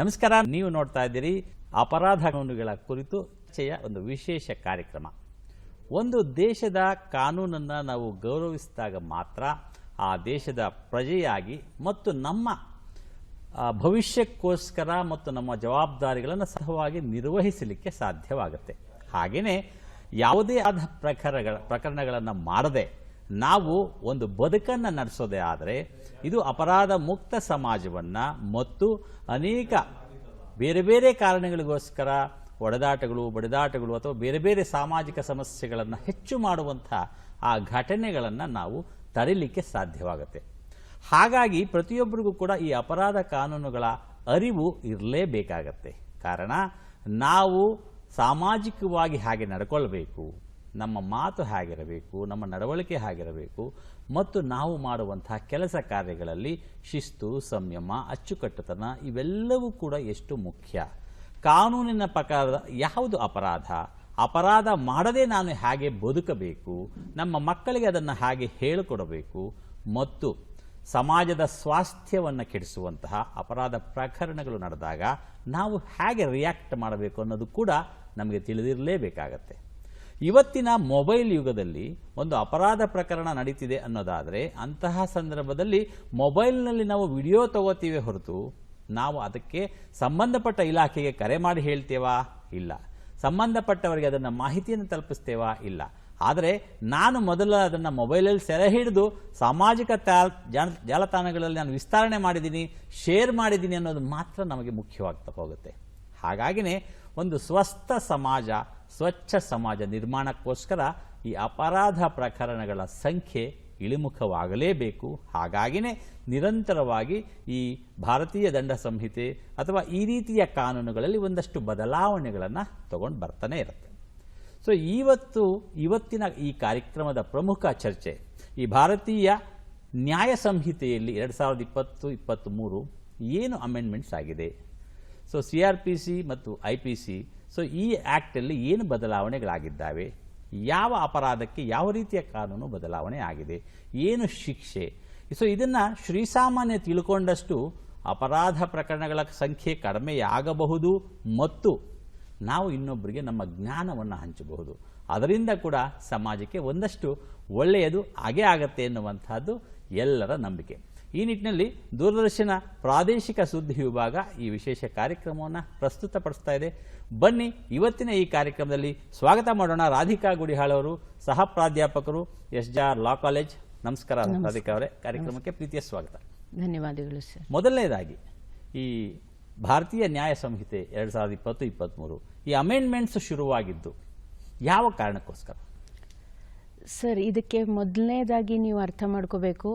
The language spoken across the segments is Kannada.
ನಮಸ್ಕಾರ, ನೀವು ನೋಡ್ತಾ ಇದ್ದೀರಿ ಅಪರಾಧ ಕಾನೂನುಗಳ ಕುರಿತು ಚರ್ಚೆಯ ಒಂದು ವಿಶೇಷ ಕಾರ್ಯಕ್ರಮ. ಒಂದು ದೇಶದ ಕಾನೂನನ್ನು ನಾವು ಗೌರವಿಸಿದಾಗ ಮಾತ್ರ ಆ ದೇಶದ ಪ್ರಜೆಯಾಗಿ ಮತ್ತು ನಮ್ಮ ಭವಿಷ್ಯಕ್ಕೋಸ್ಕರ ಮತ್ತು ನಮ್ಮ ಜವಾಬ್ದಾರಿಗಳನ್ನು ಸಹವಾಗಿ ನಿರ್ವಹಿಸಲಿಕ್ಕೆ ಸಾಧ್ಯವಾಗುತ್ತೆ. ಹಾಗೆಯೇ ಯಾವುದೇ ಆದ ಪ್ರಕರಣಗಳ ಪ್ರಕರಣಗಳನ್ನು ಮಾಡದೆ ನಾವು ಒಂದು ಬದುಕನ್ನು ನಡೆಸೋದೇ ಆದರೆ ಇದು ಅಪರಾಧ ಮುಕ್ತ ಸಮಾಜವನ್ನು ಮತ್ತು ಅನೇಕ ಬೇರೆ ಬೇರೆ ಕಾರಣಗಳಿಗೋಸ್ಕರ ಒಡೆದಾಟಗಳು, ಬಡಿದಾಟಗಳು ಅಥವಾ ಬೇರೆ ಬೇರೆ ಸಾಮಾಜಿಕ ಸಮಸ್ಯೆಗಳನ್ನು ಹೆಚ್ಚು ಮಾಡುವಂಥ ಆ ಘಟನೆಗಳನ್ನು ನಾವು ತಡಿಲಿಕ್ಕೆ ಸಾಧ್ಯವಾಗುತ್ತೆ. ಹಾಗಾಗಿ ಪ್ರತಿಯೊಬ್ಬರಿಗೂ ಕೂಡ ಈ ಅಪರಾಧ ಕಾನೂನುಗಳ ಅರಿವು ಇರಲೇಬೇಕಾಗತ್ತೆ. ಕಾರಣ, ನಾವು ಸಾಮಾಜಿಕವಾಗಿ ಹಾಗೆ ನಡ್ಕೊಳ್ಬೇಕು. ನಮ್ಮ ಮಾತು ಹೇಗಿರಬೇಕು, ನಮ್ಮ ನಡವಳಿಕೆ ಹೇಗಿರಬೇಕು, ಮತ್ತು ನಾವು ಮಾಡುವಂತಹ ಕೆಲಸ ಕಾರ್ಯಗಳಲ್ಲಿ ಶಿಸ್ತು, ಸಂಯಮ, ಅಚ್ಚುಕಟ್ಟುತನ ಇವೆಲ್ಲವೂ ಕೂಡ ಎಷ್ಟು ಮುಖ್ಯ. ಕಾನೂನಿನ ಪ್ರಕಾರ ಯಾವುದು ಅಪರಾಧ? ಅಪರಾಧ ಮಾಡದೇ ನಾನು ಹೇಗೆ ಬದುಕಬೇಕು, ನಮ್ಮ ಮಕ್ಕಳಿಗೆ ಅದನ್ನು ಹಾಗೆ ಹೇಳಿಕೊಡಬೇಕು, ಮತ್ತು ಸಮಾಜದ ಸ್ವಾಸ್ಥ್ಯವನ್ನು ಕೆಡಿಸುವಂತಹ ಅಪರಾಧ ಪ್ರಕರಣಗಳು ನಡೆದಾಗ ನಾವು ಹೇಗೆ ರಿಯಾಕ್ಟ್ ಮಾಡಬೇಕು ಅನ್ನೋದು ಕೂಡ ನಮಗೆ ತಿಳಿದಿರಲೇಬೇಕಾಗತ್ತೆ. ಇವತ್ತಿನ ಮೊಬೈಲ್ ಯುಗದಲ್ಲಿ ಒಂದು ಅಪರಾಧ ಪ್ರಕರಣ ನಡೀತಿದೆ ಅನ್ನೋದಾದರೆ ಅಂತಹ ಸಂದರ್ಭದಲ್ಲಿ ಮೊಬೈಲ್ನಲ್ಲಿ ನಾವು ವಿಡಿಯೋ ತಗೋತೀವಿ ಹೊರತು ನಾವು ಅದಕ್ಕೆ ಸಂಬಂಧಪಟ್ಟ ಇಲಾಖೆಗೆ ಕರೆ ಮಾಡಿ ಹೇಳ್ತೇವಾ? ಇಲ್ಲ. ಸಂಬಂಧಪಟ್ಟವರಿಗೆ ಅದನ್ನು ಮಾಹಿತಿಯನ್ನು ತಲುಪಿಸ್ತೇವಾ? ಇಲ್ಲ. ಆದರೆ ನಾನು ಮೊದಲು ಅದನ್ನು ಮೊಬೈಲಲ್ಲಿ ಸೆರೆ ಹಿಡಿದು ಸಾಮಾಜಿಕ ಜಾಲತಾಣಗಳಲ್ಲಿ ನಾನು ವಿಸ್ತರಣೆ ಮಾಡಿದ್ದೀನಿ, ಶೇರ್ ಮಾಡಿದ್ದೀನಿ ಅನ್ನೋದು ಮಾತ್ರ ನಮಗೆ ಮುಖ್ಯವಾಗ್ತಾ ಹೋಗುತ್ತೆ. ಹಾಗಾಗಿನೇ ಒಂದು ಸ್ವಸ್ಥ ಸಮಾಜ, ಸ್ವಚ್ಛ ಸಮಾಜ ನಿರ್ಮಾಣಕ್ಕೋಸ್ಕರ ಈ ಅಪರಾಧ ಪ್ರಕರಣಗಳ ಸಂಖ್ಯೆ ಇಳಿಮುಖವಾಗಲೇಬೇಕು. ಹಾಗಾಗಿನೇ ನಿರಂತರವಾಗಿ ಈ ಭಾರತೀಯ ದಂಡ ಸಂಹಿತೆ ಅಥವಾ ಈ ರೀತಿಯ ಕಾನೂನುಗಳಲ್ಲಿ ಒಂದಷ್ಟು ಬದಲಾವಣೆಗಳನ್ನು ತಗೊಂಡು ಬರ್ತಾನೆ ಇರುತ್ತೆ. ಸೊ ಇವತ್ತು ಇವತ್ತಿನ ಈ ಕಾರ್ಯಕ್ರಮದ ಪ್ರಮುಖ ಚರ್ಚೆ, ಈ ಭಾರತೀಯ ನ್ಯಾಯ ಸಂಹಿತೆಯಲ್ಲಿ ಎರಡು ಸಾವಿರದ ಇಪ್ಪತ್ತು ಇಪ್ಪತ್ತ್ಮೂರು ಏನು ಅಮೆಂಡ್ಮೆಂಟ್ಸ್ ಆಗಿದೆ? So C R P C ಮತ್ತು ಐ ಪಿ ಸಿ ಸೊ ಈ ಆ್ಯಕ್ಟಲ್ಲಿ ಏನು ಬದಲಾವಣೆಗಳಾಗಿದ್ದಾವೆ? ಯಾವ ಅಪರಾಧಕ್ಕೆ ಯಾವ ರೀತಿಯ ಕಾನೂನು ಬದಲಾವಣೆ ಆಗಿದೆ? ಏನು ಶಿಕ್ಷೆ? ಸೊ ಇದನ್ನು ಶ್ರೀಸಾಮಾನ್ಯ ತಿಳ್ಕೊಂಡಷ್ಟು ಅಪರಾಧ ಪ್ರಕರಣಗಳ ಸಂಖ್ಯೆ ಕಡಿಮೆಯಾಗಬಹುದು ಮತ್ತು ನಾವು ಇನ್ನೊಬ್ಬರಿಗೆ ನಮ್ಮ ಜ್ಞಾನವನ್ನು ಹಂಚಬಹುದು. ಅದರಿಂದ ಕೂಡ ಸಮಾಜಕ್ಕೆ ಒಂದಷ್ಟು ಒಳ್ಳೆಯದು, ಹಾಗೇ ಆಗತ್ತೆ ಎನ್ನುವಂಥದ್ದು ಎಲ್ಲರ ನಂಬಿಕೆ. ಈ ನಿಟ್ಟಿನಲ್ಲಿ ದೂರದರ್ಶನ ಪ್ರಾದೇಶಿಕ ಸುದ್ದಿ ವಿಭಾಗ ಈ ವಿಶೇಷ ಕಾರ್ಯಕ್ರಮವನ್ನು ಪ್ರಸ್ತುತಪಡಿಸ್ತಾ ಇದೆ. ಬನ್ನಿ ಇವತ್ತಿನ ಈ ಕಾರ್ಯಕ್ರಮದಲ್ಲಿ ಸ್ವಾಗತ ಮಾಡೋಣ ರಾಧಿಕಾ ಗುಡಿಹಾಳ್ ಅವರು ಸಹ ಪ್ರಾಧ್ಯಾಪಕರು S J R law college. ನಮಸ್ಕಾರ ರಾಧಿಕಾ ಅವರೇ. ಕಾರ್ಯಕ್ರಮಕ್ಕೆ ಪ್ರೀತಿಯ ಸ್ವಾಗತ. ಧನ್ಯವಾದಗಳು ಸರ್. ಮೊದಲನೇದಾಗಿ ಈ ಭಾರತೀಯ ನ್ಯಾಯ ಸಂಹಿತೆ ಎರಡು ಸಾವಿರದ ಇಪ್ಪತ್ತು ಇಪ್ಪತ್ತ್ಮೂರು ಈ ಅಮೆಂಡ್ಮೆಂಟ್ಸ್ ಶುರುವಾಗಿದ್ದು ಯಾವ ಕಾರಣಕ್ಕೋಸ್ಕರ? ಸರ್, ಇದಕ್ಕೆ ಮೊದಲನೇದಾಗಿ ನೀವು ಅರ್ಥ ಮಾಡ್ಕೋಬೇಕು.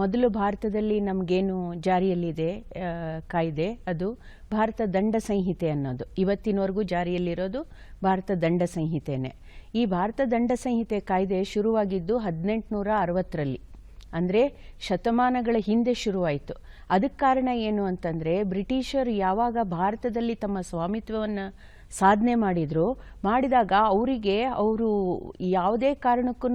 ಮೊದಲು ಭಾರತದಲ್ಲಿ ನಮಗೇನು ಜಾರಿಯಲ್ಲಿದೆ ಕಾಯ್ದೆ ಅದು ಭಾರತ ದಂಡ ಸಂಹಿತೆ ಅನ್ನೋದು. ಇವತ್ತಿನವರೆಗೂ ಜಾರಿಯಲ್ಲಿರೋದು ಭಾರತ ದಂಡ ಸಂಹಿತೆನೇ. ಈ ಭಾರತ ದಂಡ ಸಂಹಿತೆ ಕಾಯ್ದೆ ಶುರುವಾಗಿದ್ದು ಹದಿನೆಂಟುನೂರ ಅರವತ್ತರಲ್ಲಿ ಅಂದರೆ ಶತಮಾನಗಳ ಹಿಂದೆ ಶುರುವಾಯಿತು. ಅದಕ್ಕೆ ಕಾರಣ ಏನು ಅಂತಂದರೆ ಬ್ರಿಟಿಷರು ಯಾವಾಗ ಭಾರತದಲ್ಲಿ ತಮ್ಮ ಸ್ವಾಮಿತ್ವವನ್ನು ಸಾಧನೆ ಮಾಡಿದ್ರು. ಮಾಡಿದಾಗ ಅವರಿಗೆ ಅವರು ಯಾವುದೇ ಕಾರಣಕ್ಕೂ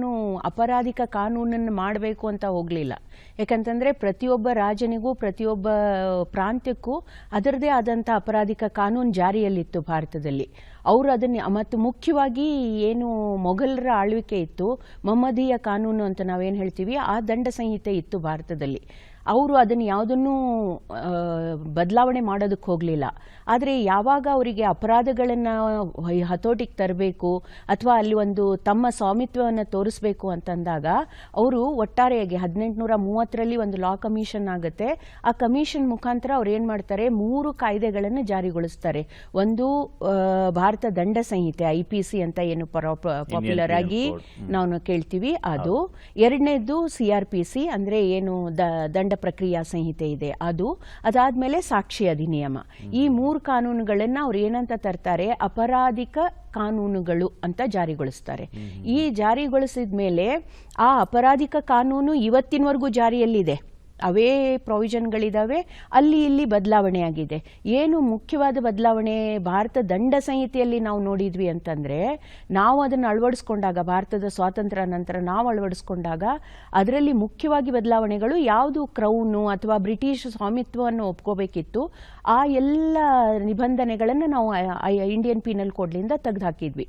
ಅಪರಾಧಿಕ ಕಾನೂನನ್ನು ಮಾಡಬೇಕು ಅಂತ ಹೋಗಲಿಲ್ಲ. ಯಾಕಂತಂದರೆ ಪ್ರತಿಯೊಬ್ಬ ರಾಜನಿಗೂ, ಪ್ರತಿಯೊಬ್ಬ ಪ್ರಾಂತ್ಯಕ್ಕೂ ಅದರದೇ ಆದಂಥ ಅಪರಾಧಿಕ ಕಾನೂನು ಜಾರಿಯಲ್ಲಿತ್ತು ಭಾರತದಲ್ಲಿ. ಅವರು ಅದನ್ನು, ಮತ್ತು ಮುಖ್ಯವಾಗಿ ಏನು ಮೊಘಲರ ಆಳ್ವಿಕೆ ಇತ್ತು ಮೊಮ್ಮದೀಯ ಕಾನೂನು ಅಂತ ನಾವೇನು ಹೇಳ್ತೀವಿ, ಆ ದಂಡ ಸಂಹಿತೆ ಇತ್ತು ಭಾರತದಲ್ಲಿ. ಅವರು ಅದನ್ನು ಯಾವುದನ್ನೂ ಬದಲಾವಣೆ ಮಾಡೋದಕ್ಕೆ ಹೋಗಲಿಲ್ಲ. ಆದರೆ ಯಾವಾಗ ಅವರಿಗೆ ಅಪರಾಧಗಳನ್ನು ಹತೋಟಿಗೆ ತರಬೇಕು ಅಥವಾ ಅಲ್ಲಿ ಒಂದು ತಮ್ಮ ಸ್ವಾಮಿತ್ವವನ್ನು ತೋರಿಸಬೇಕು ಅಂತಂದಾಗ ಅವರು ಒಟ್ಟಾರೆಯಾಗಿ ಹದಿನೆಂಟುನೂರ ಮೂವತ್ತರಲ್ಲಿ ಒಂದು ಲಾ ಕಮಿಷನ್ ಆಗುತ್ತೆ. ಆ ಕಮಿಷನ್ ಮುಖಾಂತರ ಅವ್ರು ಏನು ಮಾಡ್ತಾರೆ ಮೂರು ಕಾಯ್ದೆಗಳನ್ನು ಜಾರಿಗೊಳಿಸ್ತಾರೆ. ಒಂದು ಭಾರತ ದಂಡ ಸಂಹಿತೆ ಐ ಪಿ ಸಿ ಅಂತ ಏನು ಪಾಪ್ಯುಲರ್ ಆಗಿ ನಾವು ಕೇಳ್ತೀವಿ ಅದು. ಎರಡನೇದು ಸಿ ಆರ್ ಪಿ ಸಿ ಅಂದರೆ ಏನು ದ ದಂಡ ಪ್ರಕ್ರಿಯಾ ಸಂಹಿತೆ ಇದೆ. ಅದು ಅದಾದ್ಮೇಲೆ ಸಾಕ್ಷಿ ಅಧಿನಿಯಮ. ಈ ಮೂರು ಕಾನೂನುಗಳನ್ನು ಅವ್ರು ಏನಂತ ತರ್ತಾರೆ? ಅಪರಾಧಿಕ ಕಾನೂನುಗಳು ಅಂತ ಜಾರಿಗೊಳಿಸ್ತಾರೆ. ಈ ಜಾರಿಗೊಳಿಸಿದ ಮೇಲೆ ಆ ಅಪರಾಧಿಕ ಕಾನೂನು ಇವತ್ತಿನವರೆಗೂ ಜಾರಿಯಲ್ಲಿದೆ. ಅವೇ ಪ್ರೊವಿಷನ್ಗಳಿದ್ದಾವೆ ಅಲ್ಲಿ ಇಲ್ಲಿ ಬದಲಾವಣೆ ಆಗಿದೆ ಏನು ಮುಖ್ಯವಾದ ಬದಲಾವಣೆ ಭಾರತ ದಂಡ ಸಂಹಿತೆಯಲ್ಲಿ ನಾವು ನೋಡಿದ್ವಿ ಅಂತಂದರೆ, ನಾವು ಅದನ್ನು ಅಳವಡಿಸ್ಕೊಂಡಾಗ, ಭಾರತದ ಸ್ವಾತಂತ್ರ್ಯ ನಂತರ ನಾವು ಅಳವಡಿಸ್ಕೊಂಡಾಗ, ಅದರಲ್ಲಿ ಮುಖ್ಯವಾಗಿ ಬದಲಾವಣೆಗಳು ಯಾವುದು ಕ್ರೌನು ಅಥವಾ ಬ್ರಿಟಿಷ್ ಸ್ವಾಮಿತ್ವವನ್ನು ಒಪ್ಕೋಬೇಕಿತ್ತು, ಆ ಎಲ್ಲ ನಿಬಂಧನೆಗಳನ್ನು ನಾವು ಇಂಡಿಯನ್ ಪೀನಲ್ ಕೋಡ್ಲಿಂದ ತೆಗೆದುಹಾಕಿದ್ವಿ.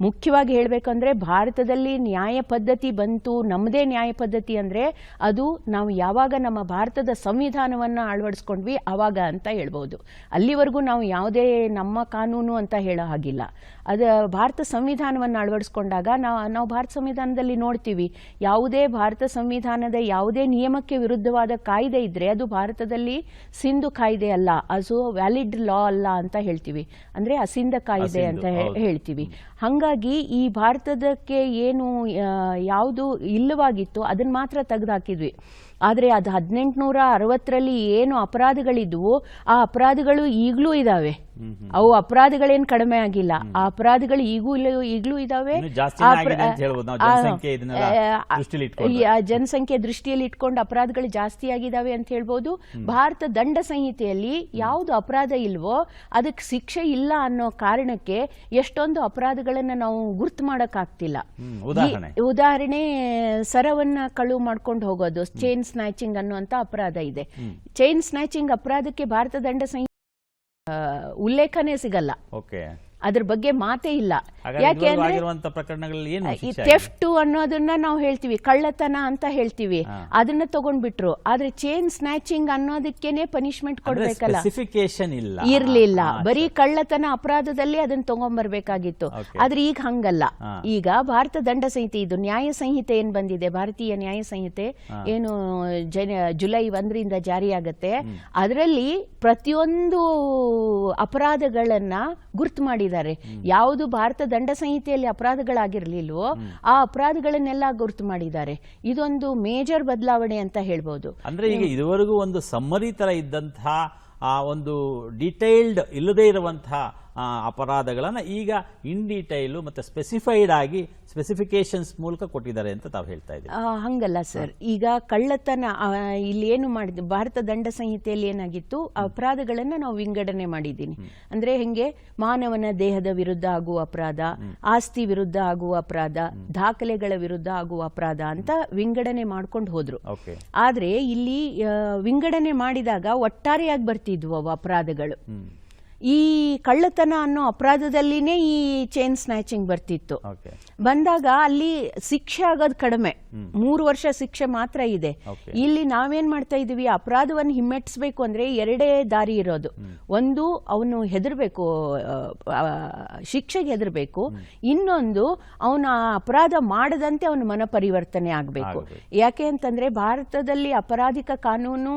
ಮುಖ್ಯವಾಗಿ ಹೇಳಬೇಕಂದ್ರೆ ಭಾರತದಲ್ಲಿ ನ್ಯಾಯ ಪದ್ಧತಿ ಬಂತು ನಮ್ಮದೇ ನ್ಯಾಯ ಪದ್ಧತಿ ಅಂದರೆ ಅದು ನಾವು ಯಾವಾಗ ನಮ್ಮ ಭಾರತದ ಸಂವಿಧಾನವನ್ನು ಅಳವಡಿಸ್ಕೊಂಡ್ವಿ ಆವಾಗ ಅಂತ ಹೇಳ್ಬೋದು. ಅಲ್ಲಿವರೆಗೂ ನಾವು ಯಾವುದೇ ನಮ್ಮ ಕಾನೂನು ಅಂತ ಹೇಳೋ ಹಾಗಿಲ್ಲ. ಅದು ಭಾರತ ಸಂವಿಧಾನವನ್ನು ಅಳವಡಿಸ್ಕೊಂಡಾಗ ನಾವು ನಾವು ಭಾರತ ಸಂವಿಧಾನದಲ್ಲಿ ನೋಡ್ತೀವಿ. ಯಾವುದೇ ಭಾರತ ಸಂವಿಧಾನದ ಯಾವುದೇ ನಿಯಮಕ್ಕೆ ವಿರುದ್ಧವಾದ ಕಾಯ್ದೆ ಇದ್ದರೆ ಅದು ಭಾರತದಲ್ಲಿ ಸಿಂಧು ಕಾಯ್ದೆ ಅಲ್ಲ ಅದು ವ್ಯಾಲಿಡ್ ಲಾ ಅಲ್ಲ ಅಂತ ಹೇಳ್ತೀವಿ. ಅಂದರೆ ಅಸಿಂಧ ಕಾಯ್ದೆ ಅಂತ ಹೇಳ್ತೀವಿ. ಹಾಗಾಗಿ ಈ ಭಾರತದಕ್ಕೆ ಏನು ಯಾವುದು ಇಲ್ಲವಾಗಿತ್ತು ಅದನ್ನು ಮಾತ್ರ ತೆಗೆದುಹಾಕಿದ್ವಿ ಆದರೆ ಅದು ಹದಿನೆಂಟುನೂರ ಅರವತ್ತರಲ್ಲಿ ಏನು ಅಪರಾಧಗಳಿದ್ವು ಆ ಅಪರಾಧಗಳು ಈಗಲೂ ಇದ್ದಾವೆ ಅವು ಅಪರಾಧಗಳೇನು ಕಡಿಮೆ ಆಗಿಲ್ಲ. ಆ ಅಪರಾಧಗಳು ಈಗೂ ಈಗಲೂ ಇದ್ದಾವೆ ಜನಸಂಖ್ಯೆ ದೃಷ್ಟಿಯಲ್ಲಿ ಇಟ್ಕೊಂಡು ಅಪರಾಧಗಳು ಜಾಸ್ತಿ ಆಗಿದ್ದಾವೆ ಅಂತ ಹೇಳ್ಬೋದು. ಭಾರತ ದಂಡ ಸಂಹಿತೆಯಲ್ಲಿ ಯಾವುದು ಅಪರಾಧ ಇಲ್ವೋ ಅದಕ್ಕೆ ಶಿಕ್ಷೆ ಇಲ್ಲ ಅನ್ನೋ ಕಾರಣಕ್ಕೆ ಎಷ್ಟೊಂದು ಅಪರಾಧಗಳನ್ನ ನಾವು ಗುರ್ತು ಮಾಡಕ್ಕಾಗ್ತಿಲ್ಲ. ಉದಾಹರಣೆ. ಸರವನ್ನ ಕಳುವು ಮಾಡ್ಕೊಂಡು ಹೋಗೋದು ಚೈನ್ ಸ್ನ್ಯಾಚಿಂಗ್ ಅನ್ನುವಂತ ಅಪರಾಧ ಇದೆ. ಚೈನ್ ಸ್ನ್ಯಾಚಿಂಗ್ ಅಪರಾಧಕ್ಕೆ ಭಾರತ ದಂಡ ಸಂಹಿತೆ ಉಲ್ಲೇಖನೇ ಸಿಗಲ್ಲ. ಓಕೆ ಅದ್ರ ಬಗ್ಗೆ ಮಾತೇ ಇಲ್ಲ. ಯಾಕೆ ಈ ಥೆಫ್ಟ್ ಅನ್ನೋದನ್ನ ನಾವು ಹೇಳ್ತೀವಿ ಕಳ್ಳತನ ಅಂತ ಹೇಳ್ತೀವಿ. ಅದನ್ನ ತಗೊಂಡ್ಬಿಟ್ರು. ಆದ್ರೆ ಚೈನ್ ಸ್ನಾಚಿಂಗ್ ಅನ್ನೋದಕ್ಕೇನೆ ಪನಿಷ್ಮೆಂಟ್ ಕೊಡ್ಬೇಕಲ್ಲ. ಇರ್ಲಿಲ್ಲ. ಬರೀ ಕಳ್ಳತನ ಅಪರಾಧದಲ್ಲಿ ಅದನ್ನ ತಗೊಂಡ್ಬರ್ಬೇಕಾಗಿತ್ತು. ಆದ್ರೆ ಈಗ ಹಂಗಲ್ಲ. ಈಗ ಭಾರತ ದಂಡ ಸಂಹಿತೆ ಇದು ನ್ಯಾಯ ಸಂಹಿತೆ ಏನ್ ಬಂದಿದೆ? ಭಾರತೀಯ ನ್ಯಾಯ ಸಂಹಿತೆ ಏನು ಜುಲೈ ಒಂದರಿಂದ ಜಾರಿಯಾಗತ್ತೆ. ಅದರಲ್ಲಿ ಪ್ರತಿಯೊಂದು ಅಪರಾಧಗಳನ್ನ ಗುರ್ತು ಮಾಡಿದ್ದಾರೆ ಯಾವುದು ಭಾರತ ದಂಡ ಸಂಹಿತೆಯಲ್ಲಿ ಅಪರಾಧಗಳಾಗಿರ್ಲಿಲ್ವೋ ಆ ಅಪರಾಧಗಳನ್ನೆಲ್ಲ ಗುರುತು ಮಾಡಿದ್ದಾರೆ. ಇದೊಂದು ಮೇಜರ್ ಬದಲಾವಣೆ ಅಂತ ಹೇಳ್ಬೋದು. ಅಂದ್ರೆ ಈಗ ಇದುವರೆಗೂ ಒಂದು ಸಮ್ಮರಿ ತರ ಇದ್ದಂತಹ ಆ ಒಂದು ಡಿಟೈಲ್ಡ್ ಇಲ್ಲದೇ ಇರುವಂತಹ ಅಪರಾಧಗಳನ್ನ ಈಗ ಇನ್ ಡೀಟೈಲು ಮತ್ತು ಸ್ಪೆಸಿಫೈಡ್ ಆಗಿ ಸ್ಪೆಸಿಫಿಕೇಶನ್ಸ್ ಮೂಲಕ ಕೊಟ್ಟಿದ್ದಾರೆ ಅಂತ ತಾವು ಹೇಳ್ತಾ ಇದ್ದೀವಿ ಹಂಗಲ್ಲ ಸರ್. ಈಗ ಕಳ್ಳತನ ಇಲ್ಲಿ ಏನು ಮಾಡಿದ್ ಭಾರತ ದಂಡ ಸಂಹಿತೆಯಲ್ಲಿ ಏನಾಗಿತ್ತು ಅಪರಾಧಗಳನ್ನು ನಾವು ವಿಂಗಡಣೆ ಮಾಡಿದ್ದೀನಿ ಅಂದ್ರೆ ಹೆಂಗೆ? ಮಾನವನ ದೇಹದ ವಿರುದ್ಧ ಆಗುವ ಅಪರಾಧ ಆಸ್ತಿ ವಿರುದ್ಧ ಆಗುವ ಅಪರಾಧ ದಾಖಲೆಗಳ ವಿರುದ್ಧ ಆಗುವ ಅಪರಾಧ ಅಂತ ವಿಂಗಡಣೆ ಮಾಡ್ಕೊಂಡು ಹೋದ್ರು. ಆದರೆ ಇಲ್ಲಿ ವಿಂಗಡಣೆ ಮಾಡಿದಾಗ ಒಟ್ಟಾರೆಯಾಗಿ ಬರ್ತಿದ್ವು ಅವು ಅಪರಾಧಗಳು. ಈ ಕಳ್ಳತನ ಅನ್ನೋ ಅಪರಾಧದಲ್ಲಿನೇ ಈ ಚೈನ್ ಸ್ನ್ಯಾಚಿಂಗ್ ಬರ್ತಿತ್ತು. ಬಂದಾಗ ಅಲ್ಲಿ ಶಿಕ್ಷೆ ಆಗೋದು ಕಡಿಮೆ. ಮೂರು ವರ್ಷ ಶಿಕ್ಷೆ ಮಾತ್ರ ಇದೆ. ಇಲ್ಲಿ ನಾವೇನ್ ಮಾಡ್ತಾ ಇದೀವಿ ಅಪರಾಧವನ್ನು ಹಿಮ್ಮೆಟ್ಟಿಸ್ಬೇಕು ಅಂದ್ರೆ ಎರಡೇ ದಾರಿ ಇರೋದು. ಒಂದು ಅವನು ಹೆದರ್ಬೇಕು ಶಿಕ್ಷೆಗೆ ಹೆದರ್ಬೇಕು. ಇನ್ನೊಂದು ಅವನ ಅಪರಾಧ ಮಾಡದಂತೆ ಅವನ ಮನ ಪರಿವರ್ತನೆ ಆಗಬೇಕು. ಯಾಕೆ ಅಂತಂದ್ರೆ ಭಾರತದಲ್ಲಿ ಅಪರಾಧಿಕ ಕಾನೂನು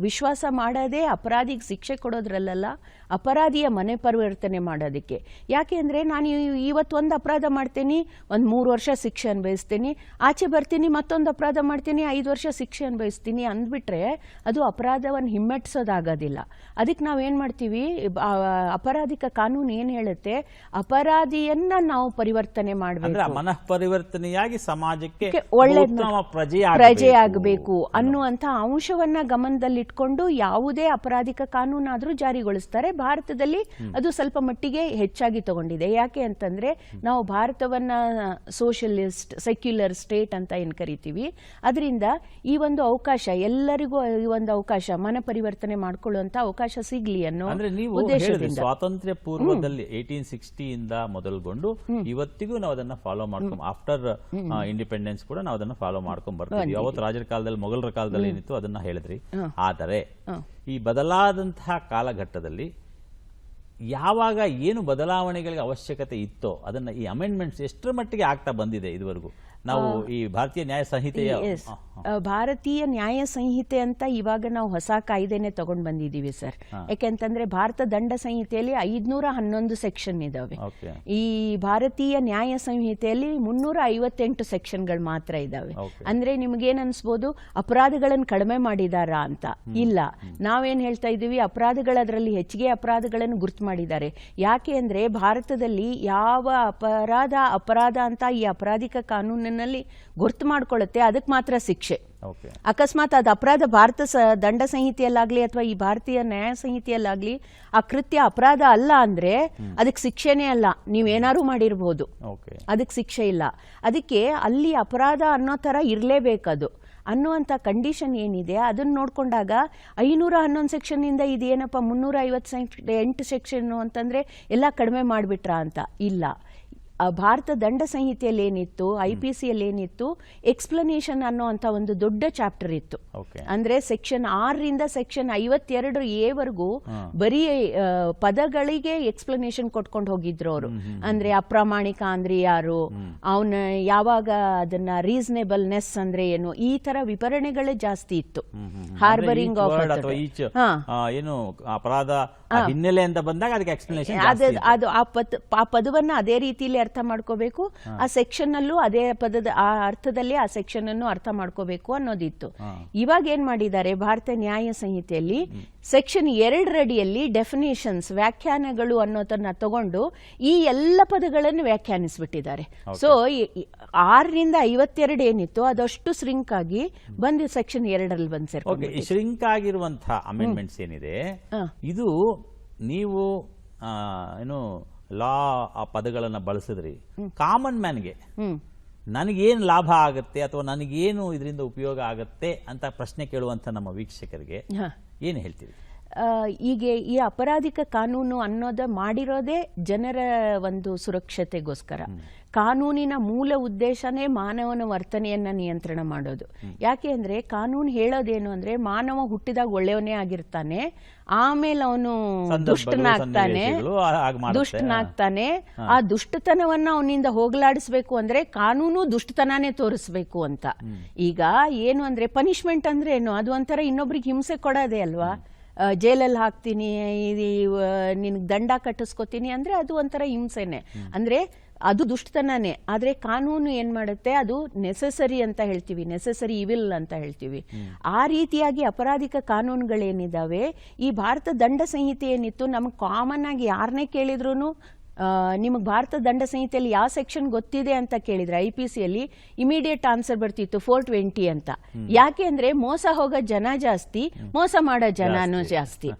ವಿಶ್ವಾಸ ಮಾಡೋದೇ ಅಪರಾಧಿಗೆ ಶಿಕ್ಷೆ ಕೊಡೋದ್ರಲ್ಲ ಅಪರಾಧಿಯ ಮನೆ ಪರಿವರ್ತನೆ ಮಾಡೋದಕ್ಕೆ. ಯಾಕೆ ಅಂದ್ರೆ ನಾನು ಇವತ್ತೊಂದು ಅಪರಾಧ ಮಾಡ್ತೀನಿ ಒಂದು ಮೂರು ವರ್ಷ ಶಿಕ್ಷೆ ಅನುಭವಿಸ್ತೀನಿ ಆಚೆ ಬರ್ತೀನಿ ಮತ್ತೊಂದು ಅಪರಾಧ ಮಾಡ್ತೀನಿ ಐದು ವರ್ಷ ಶಿಕ್ಷೆ ಅನುಭವಿಸ್ತೀನಿ ಅಂದ್ಬಿಟ್ರೆ ಅದು ಅಪರಾಧವನ್ನು ಹಿಮ್ಮೆಟ್ಟಿಸೋದಾಗೋದಿಲ್ಲ ಅದಕ್ಕೆ ನಾವೇನು ಮಾಡ್ತೀವಿ? ಆ, ಅಪರಾಧಿಕ ಕಾನೂನು ಏನು ಹೇಳುತ್ತೆ? ಅಪರಾಧಿಯನ್ನ ನಾವು ಪರಿವರ್ತನೆ ಮಾಡಬೇಕು. ಮನಃ ಪರಿವರ್ತನೆಯಾಗಿ ಸಮಾಜಕ್ಕೆ ಒಳ್ಳೆ ಪ್ರಜೆಯಾಗಬೇಕು ಉತ್ತಮ ಪ್ರಜೆ ಪ್ರಜೆ ಆಗ್ಬೇಕು. ಆಗಬೇಕು ಅನ್ನುವಂಥ ಅಂಶವನ್ನ ಗಮನದಲ್ಲಿಟ್ಕೊಂಡು ಯಾವುದೇ ಅಪರಾಧಿಕ ಕಾನೂನಾದರೂ ಜಾರಿಗೊಳಿಸ್ತಾರೆ. ಭಾರತದಲ್ಲಿ ಅದು ಸ್ವಲ್ಪ ಮಟ್ಟಿಗೆ ಹೆಚ್ಚಾಗಿ ತಗೊಂಡಿದೆ. ಯಾಕೆ ಅಂತಂದ್ರೆ ನಾವು ಭಾರತವನ್ನ ಸೋಷಲಿಸ್ಟ್ ಸೆಕ್ಯುಲರ್ ಸ್ಟೇಟ್ ಅಂತ ಏನು ಕರಿತೀವಿ? ಅದರಿಂದ ಈ ಒಂದು ಅವಕಾಶ ಎಲ್ಲರಿಗೂ ಈ ಒಂದು ಅವಕಾಶ ಮನ ಪರಿವರ್ತನೆ ಮಾಡಿಕೊಳ್ಳುವಂತ ಅವಕಾಶ ಸಿಗ್ಲಿ ಅನ್ನೋ ಉದ್ದೇಶದಿಂದ. ಸ್ವಾತಂತ್ರ್ಯ ಪೂರ್ವದಲ್ಲಿ ಏಟೀನ್ ಸಿಕ್ಸ್ಟಿಯಿಂದ ಮೊದಲುಗೊಂಡು ಇವತ್ತಿಗೂ ನಾವು ಅದನ್ನ ಫಾಲೋ ಮಾಡ್ಕೊಂಡು ಆಫ್ಟರ್ ಇಂಡಿಪೆಂಡೆನ್ಸ್ ಕೂಡ ನಾವು ಅದನ್ನ ಫಾಲೋ ಮಾಡ್ಕೊಂಡ್ ಬರ್ತೀವಿ. ಅವತ್ತು ರಾಜರ ಕಾಲದಲ್ಲಿ ಮೊಘಲರ ಕಾಲದಲ್ಲಿ ಏನಿತ್ತು ಅದನ್ನ ಹೇಳಿದ್ರಿ. ಆದರೆ ಈ ಬದಲಾದಂತಹ ಕಾಲಘಟ್ಟದಲ್ಲಿ ಯಾವಾಗ ಏನು ಬದಲಾವಣೆಗಳಿಗೆ ಅವಶ್ಯಕತೆ ಇತ್ತೋ ಅದನ್ನು ಈ ಅಮೆಂಡ್ಮೆಂಟ್ಸ್ ಎಷ್ಟರ ಮಟ್ಟಿಗೆ ಆಗ್ತಾ ಬಂದಿದೆ ಇದುವರೆಗೂ? ನಾವು ಈ ಭಾರತೀಯ ನ್ಯಾಯ ಸಂಹಿತೆಯ ಭಾರತೀಯ ನ್ಯಾಯ ಸಂಹಿತೆ ಅಂತ ಇವಾಗ ನಾವು ಹೊಸ ಕಾಯ್ದೆನೆ ತಗೊಂಡ್ ಬಂದಿದ್ದೀವಿ ಸರ್. ಯಾಕೆಂತಂದ್ರೆ ಭಾರತ ದಂಡ ಸಂಹಿತೆಯಲ್ಲಿ ಐದ್ನೂರ ಹನ್ನೊಂದು ಸೆಕ್ಷನ್ ಇದಾವೆ. ಈ ಭಾರತೀಯ ನ್ಯಾಯ ಸಂಹಿತೆಯಲ್ಲಿ ಮುನ್ನೂರ ಐವತ್ತೆಂಟು ಸೆಕ್ಷನ್ಗಳು ಮಾತ್ರ ಇದಾವೆ. ಅಂದ್ರೆ ನಿಮ್ಗೇನ್ ಅನ್ಸ್ಬೋದು? ಅಪರಾಧಗಳನ್ನು ಕಡಿಮೆ ಮಾಡಿದಾರಾ ಅಂತ. ಇಲ್ಲ. ನಾವೇನ್ ಹೇಳ್ತಾ ಇದೀವಿ ಅಪರಾಧಗಳ ಅದರಲ್ಲಿ ಹೆಚ್ಚಿಗೆ ಅಪರಾಧಗಳನ್ನು ಗುರ್ತು ಮಾಡಿದ್ದಾರೆ. ಯಾಕೆ ಅಂದ್ರೆ ಭಾರತದಲ್ಲಿ ಯಾವ ಅಪರಾಧ ಅಪರಾಧ ಅಂತ ಈ ಅಪರಾಧಿಕ ಕಾನೂನಿನಲ್ಲಿ ಗುರ್ತು ಮಾಡ್ಕೊಳ್ಳುತ್ತೆ ಅದಕ್ಕೆ ಮಾತ್ರ ಶಿಕ್ಷೆ. ಅಕಸ್ಮಾತ್ ಅದು ಅಪರಾಧ ಭಾರತ ಸ ದಂಡ ಸಂಹಿತೆಯಲ್ಲಾಗ್ಲಿ ಅಥವಾ ಈ ಭಾರತೀಯ ನ್ಯಾಯ ಸಂಹಿತೆಯಲ್ಲಾಗ್ಲಿ ಆ ಕೃತ್ಯ ಅಪರಾಧ ಅಲ್ಲ ಅಂದ್ರೆ ಅದಕ್ಕೆ ಶಿಕ್ಷೆನೇ ಅಲ್ಲ ನೀವೇನಾರು ಮಾಡಿರ್ಬೋದು. ಅದಕ್ಕೆ ಶಿಕ್ಷೆ ಇಲ್ಲ. ಅದಕ್ಕೆ ಅಲ್ಲಿ ಅಪರಾಧ ಅನ್ನೋ ಥರ ಇರಲೇಬೇಕದು. ಅನ್ನುವಂಥ ಕಂಡೀಷನ್ ಏನಿದೆ ಅದನ್ನು ನೋಡಿಕೊಂಡಾಗ ಐನೂರ ಹನ್ನೊಂದು ಸೆಕ್ಷನ್ನಿಂದ ಇದೇನಪ್ಪ ಮುನ್ನೂರ ಐವತ್ತು ಎಂಟು ಸೆಕ್ಷನ್ನು ಅಂತಂದರೆ ಎಲ್ಲ ಕಡಿಮೆ ಮಾಡಿಬಿಟ್ರಾ ಅಂತ? ಇಲ್ಲ. ಭಾರತ ದಂಡ ಸಂಹಿತೆಯಲ್ಲಿ ಏನಿತ್ತು ಐ ಪಿ ಸಿಯಲ್ಲಿ ಏನಿತ್ತು ಎಕ್ಸ್ಪ್ಲನೇಷನ್ ಅನ್ನೋ ಅಂತ ಒಂದು ದೊಡ್ಡ ಚಾಪ್ಟರ್ ಇತ್ತು. ಅಂದ್ರೆ ಸೆಕ್ಷನ್ ಆರರಿಂದ ಸೆಕ್ಷನ್ ಐವತ್ತೆರಡು ಎ ವರೆಗೂ ಬರೀ ಪದಗಳಿಗೆ ಎಕ್ಸ್ಪ್ಲನೇಷನ್ ಕೊಟ್ಕೊಂಡು ಹೋಗಿದ್ರು ಅವರು. ಅಂದ್ರೆ ಅಪ್ರಾಮಾಣಿಕ ಅಂದ್ರೆ ಯಾರು ಅವನ ಯಾವಾಗ ಅದನ್ನ ರೀಸನೇಬಲ್ನೆಸ್ ಅಂದ್ರೆ ಏನು ಈ ತರ ವಿವರಣೆಗಳೇ ಜಾಸ್ತಿ ಇತ್ತು. Harbouring of. ಏನು ಅಪರಾಧ ಹಿನ್ನೆಲೆ ಅಂತ ಬಂದಾಗ ಅದಕ್ಕೆ ಎಕ್ಸ್ಪ್ಲನೇಷನ್ ಅದು ಆ ಪದವನ್ನ ಅದೇ ರೀತಿಯಲ್ಲಿ ಅರ್ಥ ಮಾಡ್ಕೋಬೇಕು. ಆ ಸೆಕ್ಷನ್ ಅಲ್ಲೂ ಅದೇ ಪದದ ಆ ಅರ್ಥದಲ್ಲಿ ಆ ಸೆಕ್ಷನ್ ಅನ್ನು ಅರ್ಥ ಮಾಡ್ಕೋಬೇಕು ಅನ್ನೋದಿತ್ತು. ಇವಾಗ ಏನ್ ಮಾಡಿದ್ದಾರೆ ಭಾರತ ನ್ಯಾಯ ಸಂಹಿತೆಯಲ್ಲಿ ಸೆಕ್ಷನ್ ಎರಡರಡಿಯಲ್ಲಿ ಡೆಫಿನೇಷನ್ಸ್ ವ್ಯಾಖ್ಯಾನಗಳು ಅನ್ನೋದನ್ನ ತಗೊಂಡು ಈ ಎಲ್ಲ ಪದಗಳನ್ನು ವ್ಯಾಖ್ಯಾನಿಸ್ಬಿಟ್ಟಿದ್ದಾರೆ. ಸೊ ಆರರಿಂದ ಐವತ್ತೆರಡು ಏನಿತ್ತು ಅದಷ್ಟು ಶ್ರಿಂಕ್ ಆಗಿ ಬಂದು ಸೆಕ್ಷನ್ ಎರಡರಲ್ಲಿ ಬಂದು ಸೇರ್ಕೊಂಡು ಶ್ರಿಂಕ್ ಆಗಿರುವಂತಹ ಅಮೆಂಡ್ಮೆಂಟ್ಸ್ ಏನಿದೆ. ಇದು ನೀವು ಏನು ಲಾ ಆ ಪದಗಳನ್ನ ಬಳಸಿದ್ರಿ. ಕಾಮನ್ ಮ್ಯಾನ್ಗೆ ನನಗೇನು ಲಾಭ ಆಗುತ್ತೆ ಅಥವಾ ನನಗೇನು ಇದರಿಂದ ಉಪಯೋಗ ಆಗುತ್ತೆ ಅಂತ ಪ್ರಶ್ನೆ ಕೇಳುವಂತ ನಮ್ಮ ವೀಕ್ಷಕರಿಗೆ ಏನು ಹೇಳ್ತೀರಿ? ಈಗ ಈ ಅಪರಾಧಿಕ ಕಾನೂನು ಅನ್ನೋದ ಮಾಡಿರೋದೇ ಜನರ ಒಂದು ಸುರಕ್ಷತೆಗೋಸ್ಕರ. ಕಾನೂನಿನ ಮೂಲ ಉದ್ದೇಶನೇ ಮಾನವನ ವರ್ತನೆಯನ್ನ ನಿಯಂತ್ರಣ ಮಾಡೋದು. ಯಾಕೆ ಅಂದ್ರೆ ಕಾನೂನು ಹೇಳೋದೇನು ಅಂದ್ರೆ ಮಾನವ ಹುಟ್ಟಿದಾಗ ಒಳ್ಳೆಯವನೇ ಆಗಿರ್ತಾನೆ ಆಮೇಲೆ ಅವನು ದುಷ್ಟನಾಗ್ತಾನೆ ದುಷ್ಟನಾಗ್ತಾನೆ ಆ ದುಷ್ಟತನವನ್ನ ಅವನಿಂದ ಹೋಗಲಾಡಿಸ್ಬೇಕು ಅಂದ್ರೆ ಕಾನೂನು ದುಷ್ಟತನನೇ ತೋರಿಸ್ಬೇಕು ಅಂತ. ಈಗ ಏನು ಅಂದ್ರೆ ಪನಿಷ್ಮೆಂಟ್ ಅಂದ್ರೆ ಏನು ಅದು ಒಂಥರ ಇನ್ನೊಬ್ರಿಗೆ ಹಿಂಸೆ ಕೊಡೋದೇ ಅಲ್ವಾ? ಜೈಲಲ್ಲಿ ಹಾಕ್ತೀನಿ ನಿನಗೆ ದಂಡ ಕಟ್ಟಿಸ್ಕೊತೀನಿ ಅಂದರೆ ಅದು ಒಂಥರ ಹಿಂಸೆನೆ. ಅಂದರೆ ಅದು ದುಷ್ಟತನನೇ. ಆದರೆ ಕಾನೂನು ಏನು ಮಾಡುತ್ತೆ? ಅದು ನೆಸೆಸರಿ ಅಂತ ಹೇಳ್ತೀವಿ. ನೆಸೆಸರಿ ಇವಿಲ್ ಅಂತ ಹೇಳ್ತೀವಿ. ಆ ರೀತಿಯಾಗಿ ಅಪರಾಧಿಕ ಕಾನೂನುಗಳೇನಿದ್ದಾವೆ ಈ ಭಾರತ ದಂಡ ಸಂಹಿತೆ ಏನಿತ್ತು ನಮ್ಗೆ ಕಾಮನ್ ಆಗಿ ಯಾರನ್ನೇ ಕೇಳಿದ್ರು ನಿಮಗೆ ಭಾರತ ದಂಡ ಸಂಹಿತೆಯಲ್ಲಿ ಯಾವ ಸೆಕ್ಷನ್ ಗೊತ್ತಿದೆ ಅಂತ ಕೇಳಿದ್ರೆ ಐ ಪಿ ಸಿಯಲ್ಲಿ ಇಮಿಡಿಯೇಟ್ ಆನ್ಸರ್ ಬರ್ತಿತ್ತು ಫೋರ್ ಟ್ವೆಂಟಿ ಅಂತ. ಯಾಕೆ ಅಂದ್ರೆ ಮೋಸ ಹೋಗೋ ಜನ ಜಾಸ್ತಿ ಮೋಸ ಮಾಡೋ ಜನನೂ ಜಾಸ್ತಿ.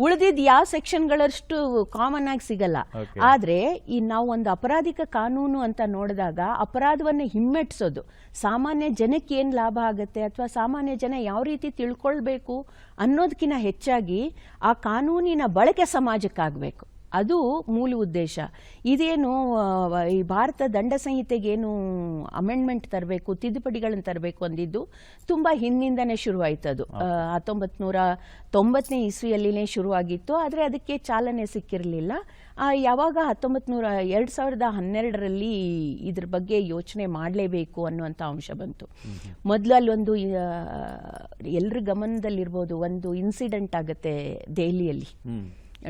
ಉಳಿದಿದ್ ಯಾವ ಸೆಕ್ಷನ್ಗಳಷ್ಟು ಕಾಮನ್ ಆಗಿ ಸಿಗಲ್ಲ. ಆದ್ರೆ ಈ ನಾವು ಒಂದು ಅಪರಾಧಿಕ ಕಾನೂನು ಅಂತ ನೋಡಿದಾಗ ಅಪರಾಧವನ್ನ ಹಿಮ್ಮೆಟ್ಸೋದು. ಸಾಮಾನ್ಯ ಜನಕ್ಕೆ ಏನ್ ಲಾಭ ಆಗುತ್ತೆ ಅಥವಾ ಸಾಮಾನ್ಯ ಜನ ಯಾವ ರೀತಿ ತಿಳ್ಕೊಳ್ಬೇಕು ಅನ್ನೋದಕ್ಕಿಂತ ಹೆಚ್ಚಾಗಿ ಆ ಕಾನೂನಿನ ಬಳಕೆ ಸಮಾಜಕ್ಕಾಗಬೇಕು. ಅದು ಮೂಲ ಉದ್ದೇಶ. ಇದೇನು ಈ ಭಾರತ ದಂಡ ಸಂಹಿತೆಗೇನು ಅಮೆಂಡ್ಮೆಂಟ್ ತರಬೇಕು ತಿದ್ದುಪಡಿಗಳನ್ನು ತರಬೇಕು ಅಂದಿದ್ದು ತುಂಬ ಹಿಂದಿನಿಂದನೇ ಶುರುವಾಯಿತು ಅದು. ಹತ್ತೊಂಬತ್ತು ನೂರ ತೊಂಬತ್ತನೇ ಇಸ್ವಿಯಲ್ಲಿನೇ ಶುರುವಾಗಿತ್ತು ಆದರೆ ಅದಕ್ಕೆ ಚಾಲನೆ ಸಿಕ್ಕಿರಲಿಲ್ಲ. ಯಾವಾಗ ಹತ್ತೊಂಬತ್ತು ನೂರ ಎರಡು ಸಾವಿರದ ಹನ್ನೆರಡರಲ್ಲಿ ಇದ್ರ ಬಗ್ಗೆ ಯೋಚನೆ ಮಾಡಲೇಬೇಕು ಅನ್ನುವಂಥ ಅಂಶ ಬಂತು. ಮೊದಲು ಅಲ್ಲೊಂದು ಎಲ್ಲರ ಗಮನದಲ್ಲಿರ್ಬೋದು ಒಂದು ಇನ್ಸಿಡೆಂಟ್ ಆಗುತ್ತೆ ದೆಹಲಿಯಲ್ಲಿ.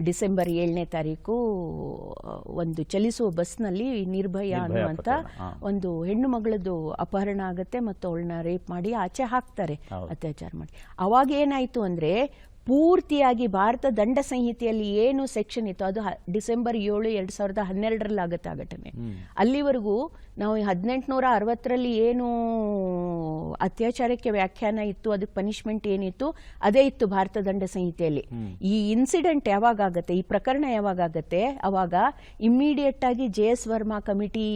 ಡಿಸೆಂಬರ್ ಏಳನೇ ತಾರೀಕು ಒಂದು ಚಲಿಸುವ ಬಸ್ನಲ್ಲಿ ನಿರ್ಭಯ ಅನ್ನುವಂಥ ಒಂದು ಹೆಣ್ಣು ಮಗಳದ್ದು ಅಪಹರಣ ಆಗುತ್ತೆ ಮತ್ತು ಅವಳನ್ನ ರೇಪ್ ಮಾಡಿ ಆಚೆ ಹಾಕ್ತಾರೆ. ಅತ್ಯಾಚಾರ ಮಾಡಿ ಅವಾಗ ಏನಾಯ್ತು ಅಂದ್ರೆ ಪೂರ್ತಿಯಾಗಿ ಭಾರತ ದಂಡ ಸಂಹಿತೆಯಲ್ಲಿ ಏನು ಸೆಕ್ಷನ್ ಇತ್ತು? ಅದು ಡಿಸೆಂಬರ್ ಏಳು ಎರಡ್ ಸಾವಿರದ ಹನ್ನೆರಡರಲ್ಲಿ ಆಗುತ್ತೆ ಆ ಘಟನೆ. ಅಲ್ಲಿವರೆಗೂ ನಾವು ಹದಿನೆಂಟುನೂರ ಅರವತ್ತರಲ್ಲಿ ಏನು ಅತ್ಯಾಚಾರಕ್ಕೆ ವ್ಯಾಖ್ಯಾನ ಇತ್ತು ಅದಕ್ಕೆ ಪನಿಷ್ಮೆಂಟ್ ಏನಿತ್ತು ಅದೇ ಇತ್ತು ಭಾರತ ದಂಡ ಸಂಹಿತೆಯಲ್ಲಿ. ಈ ಇನ್ಸಿಡೆಂಟ್ ಯಾವಾಗ ಆಗತ್ತೆ ಈ ಪ್ರಕರಣ ಯಾವಾಗ ಆಗತ್ತೆ ಅವಾಗ ಇಮ್ಮಿಡಿಯೇಟ್ ಆಗಿ ಜೆ ಎಸ್ ವರ್ಮಾ ಕಮಿಟಿ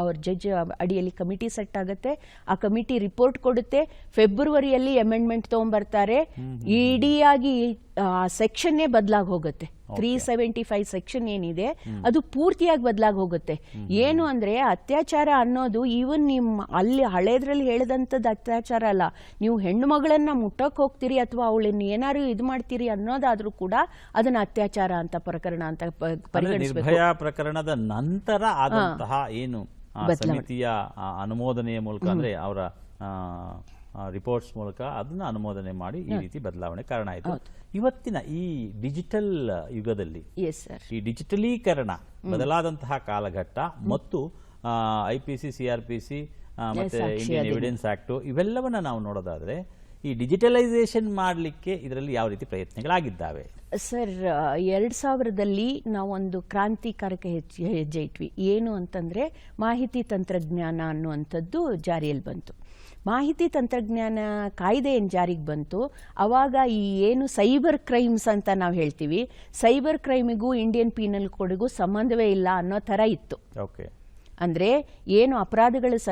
ಅವ್ರ ಜಡ್ಜ್ ಅಡಿಯಲ್ಲಿ ಕಮಿಟಿ ಸೆಟ್ ಆಗುತ್ತೆ. ಆ ಕಮಿಟಿ ರಿಪೋರ್ಟ್ ಕೊಡುತ್ತೆ. ಫೆಬ್ರವರಿಯಲ್ಲಿ ಅಮೆಂಡ್ಮೆಂಟ್ ತಗೊಂಡ್ಬರ್ತಾರೆ ಇಡಿಯಾಗಿ ಸೆಕ್ಷನ್ನೇ ಬದಲಾಗಿ ಹೋಗುತ್ತೆ. ತ್ರೀ ಸೆವೆಂಟಿ ಫೈವ್ ಸೆಕ್ಷನ್ ಏನಿದೆ ಅದು ಪೂರ್ತಿಯಾಗಿ ಬದಲಾಗಿ ಹೋಗುತ್ತೆ. ಏನು ಅಂದ್ರೆ ಅತ್ಯಾಚಾರ ಅನ್ನೋದು ಈವನ್ ನಿಮ್ಮ ಅಲ್ಲಿ ಹಳೇದ್ರಲ್ಲಿ ಹೇಳಿದಂಥದ್ದು ಅತ್ಯಾಚಾರ ಅಲ್ಲ. ನೀವು ಹೆಣ್ಣು ಮಗಳನ್ನ ಮುಟ್ಟಕ್ ಹೋಗ್ತೀರಿ ಅಥವಾ ಅವಳನ್ನ ಏನಾರು ಇದು ಮಾಡ್ತೀರಿ ಅನ್ನೋದಾದ್ರೂ ಕೂಡ ಅದನ್ನ ಅತ್ಯಾಚಾರ ಅಂತ ಪ್ರಕರಣ ಅಂತ ಪರಿಗಣಿಸಬೇಕು. ಪ್ರಕರಣದ ನಂತರ ಆದಂತಹ ಏನು ಸಮಿತಿಯ ಅನುಮೋದನೆಯ ಮೂಲಕ ಅಂದ್ರೆ ಅವರ ರಿಪೋರ್ಟ್ಸ್ ಮೂಲಕ ಅದನ್ನ ಅನುಮೋದನೆ ಮಾಡಿ ಈ ರೀತಿ ಬದಲಾವಣೆ ಕಾರಣ ಆಯಿತು. ಇವತ್ತಿನ ಈ ಡಿಜಿಟಲ್ ಯುಗದಲ್ಲಿ ಎಸ್ ಸರ್ ಈ ಡಿಜಿಟಲೀಕರಣ ಬದಲಾದಂತಹ ಕಾಲಘಟ್ಟ ಮತ್ತು I P C C R P C ಮತ್ತೆ ಇಂಡಿಯನ್ ಎವಿಡೆನ್ಸ್ ಆಕ್ಟ್ ಇವೆಲ್ಲವನ್ನ ನಾವು ನೋಡೋದಾದ್ರೆ ಈ ಡಿಜಿಟಲೈಸೇಷನ್ ಮಾಡಲಿಕ್ಕೆ ಇದರಲ್ಲಿ ಯಾವ ರೀತಿ ಪ್ರಯತ್ನಗಳಾಗಿದ್ದಾವೆ? ಸರ್ ಎರಡು ಸಾವಿರದಲ್ಲಿ ನಾವೊಂದು ಕ್ರಾಂತಿಕಾರಕ ಹೆಜ್ಜೆ ಹೆಜ್ಜೆ ಇಟ್ವಿ. ಏನು ಅಂತಂದ್ರೆ ಮಾಹಿತಿ ತಂತ್ರಜ್ಞಾನ ಅನ್ನುವಂಥದ್ದು ಜಾರಿಯಲ್ಲಿ ಬಂತು. ಮಾಹಿತಿ ತಂತ್ರಜ್ಞಾನ ಕಾಯ್ದೆ ಏನು ಜಾರಿಗೆ ಬಂತು. ಅವಾಗ ಈ ಏನು ಸೈಬರ್ ಕ್ರೈಮ್ಸ್ ಅಂತ ನಾವು ಹೇಳ್ತೀವಿ. ಸೈಬರ್ ಕ್ರೈಮಿಗೂ ಇಂಡಿಯನ್ ಪೀನಲ್ ಕೋಡ್ಗೂ ಸಂಬಂಧವೇ ಇಲ್ಲ ಅನ್ನೋ ಥರ ಇತ್ತು. ಓಕೆ. ಅಂದರೆ ಏನು ಅಪರಾಧಗಳು ಸ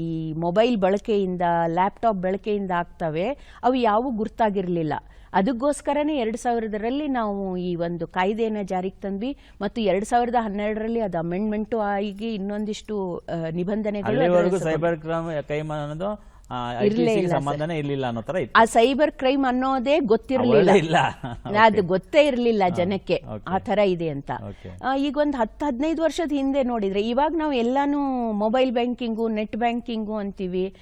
ಈ ಮೊಬೈಲ್ ಬಳಕೆಯಿಂದ ಲ್ಯಾಪ್ಟಾಪ್ ಬಳಕೆಯಿಂದ ಆಗ್ತವೆ. ಅವು ಯಾವೂ ಗುರ್ತಾಗಿರಲಿಲ್ಲ. ಅದಕ್ಕೋಸ್ಕರನೇ ಎರಡು ಸಾವಿರದರಲ್ಲಿ ನಾವು ಈ ಒಂದು ಕಾಯ್ದೆಯನ್ನು ಜಾರಿಗೆ ತಂದ್ವಿ. ಮತ್ತು ಎರಡು ಸಾವಿರದ ಹನ್ನೆರಡರಲ್ಲಿ ಅದು ಅಮೆಂಡ್ಮೆಂಟು ಆಗಿ ಇನ್ನೊಂದಿಷ್ಟು ನಿಬಂಧನೆಗಳು ಸೈಬರ್ ಕ್ರೈಮ್ ಅನ್ನೋದು ಸಂಬಂಧನೇ ಇರ್ಲಿಲ್ಲ ಅನ್ನೋ ತರ ಆ ಸೈಬರ್ ಕ್ರೈಮ್ ಅನ್ನೋದೇ ಗೊತ್ತಿರಲಿಲ್ಲ. ಅದು ಗೊತ್ತೇ ಇರಲಿಲ್ಲ ಜನಕ್ಕೆ. ಆ ತರ ಇದೆ ಅಂತ. ಈಗ ಒಂದು ಹತ್ತು ಹದಿನೈದು ವರ್ಷದ ಹಿಂದೆ ನೋಡಿದ್ರೆ ಇವಾಗ ನಾವು ಎಲ್ಲಾನು ಮೊಬೈಲ್ ಬ್ಯಾಂಕಿಂಗು ನೆಟ್ ಬ್ಯಾಂಕಿಂಗು ಅಂತೀವಿ.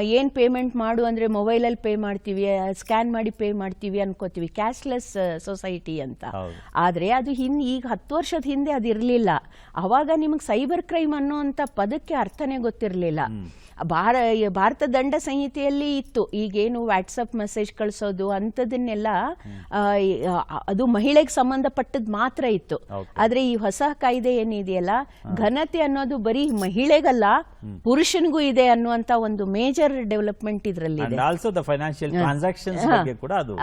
ಏನ್ ಪೇಮೆಂಟ್ ಮಾಡು ಅಂದ್ರೆ ಮೊಬೈಲ್ ಅಲ್ಲಿ ಪೇ ಮಾಡ್ತೀವಿ ಸ್ಕ್ಯಾನ್ ಮಾಡಿ ಪೇ ಮಾಡ್ತೀವಿ ಅನ್ಕೋತೀವಿ. ಕ್ಯಾಶ್ಲೆಸ್ ಸೊಸೈಟಿ ಅಂತ. ಆದ್ರೆ ಅದು ಹಿಂದ್ ಈಗ ಹತ್ತು ವರ್ಷದ ಹಿಂದೆ ಅದು ಇರಲಿಲ್ಲ ಅವಾಗ ನಿಮಗೆ ಸೈಬರ್ ಕ್ರೈಮ್ ಅನ್ನೋಂಥ ಪದಕ್ಕೆ ಅರ್ಥನೇ ಗೊತ್ತಿರಲಿಲ್ಲ. ಭಾರ ಭಾರತ ದಂಡ ಸಂಹಿತೆಯಲ್ಲಿ ಇತ್ತು. ಈಗೇನು ವಾಟ್ಸಪ್ ಮೆಸೇಜ್ ಕಳಿಸೋದು ಅಂಥದನ್ನೆಲ್ಲ ಅದು ಮಹಿಳೆಗೆ ಸಂಬಂಧಪಟ್ಟದ್ದು ಮಾತ್ರ ಇತ್ತು. ಆದರೆ ಈ ಹೊಸ ಕಾಯ್ದೆ ಏನಿದೆಯಲ್ಲ ಘನತೆ ಅನ್ನೋದು ಬರೀ ಮಹಿಳೆಗಲ್ಲ ಪುರುಷನಿಗೂ ಇದೆ ಅನ್ನುವಂಥ ಒಂದು ಮೇಜರ್ ಡೆವಲಪ್ಮೆಂಟ್ ಇದರಲ್ಲಿ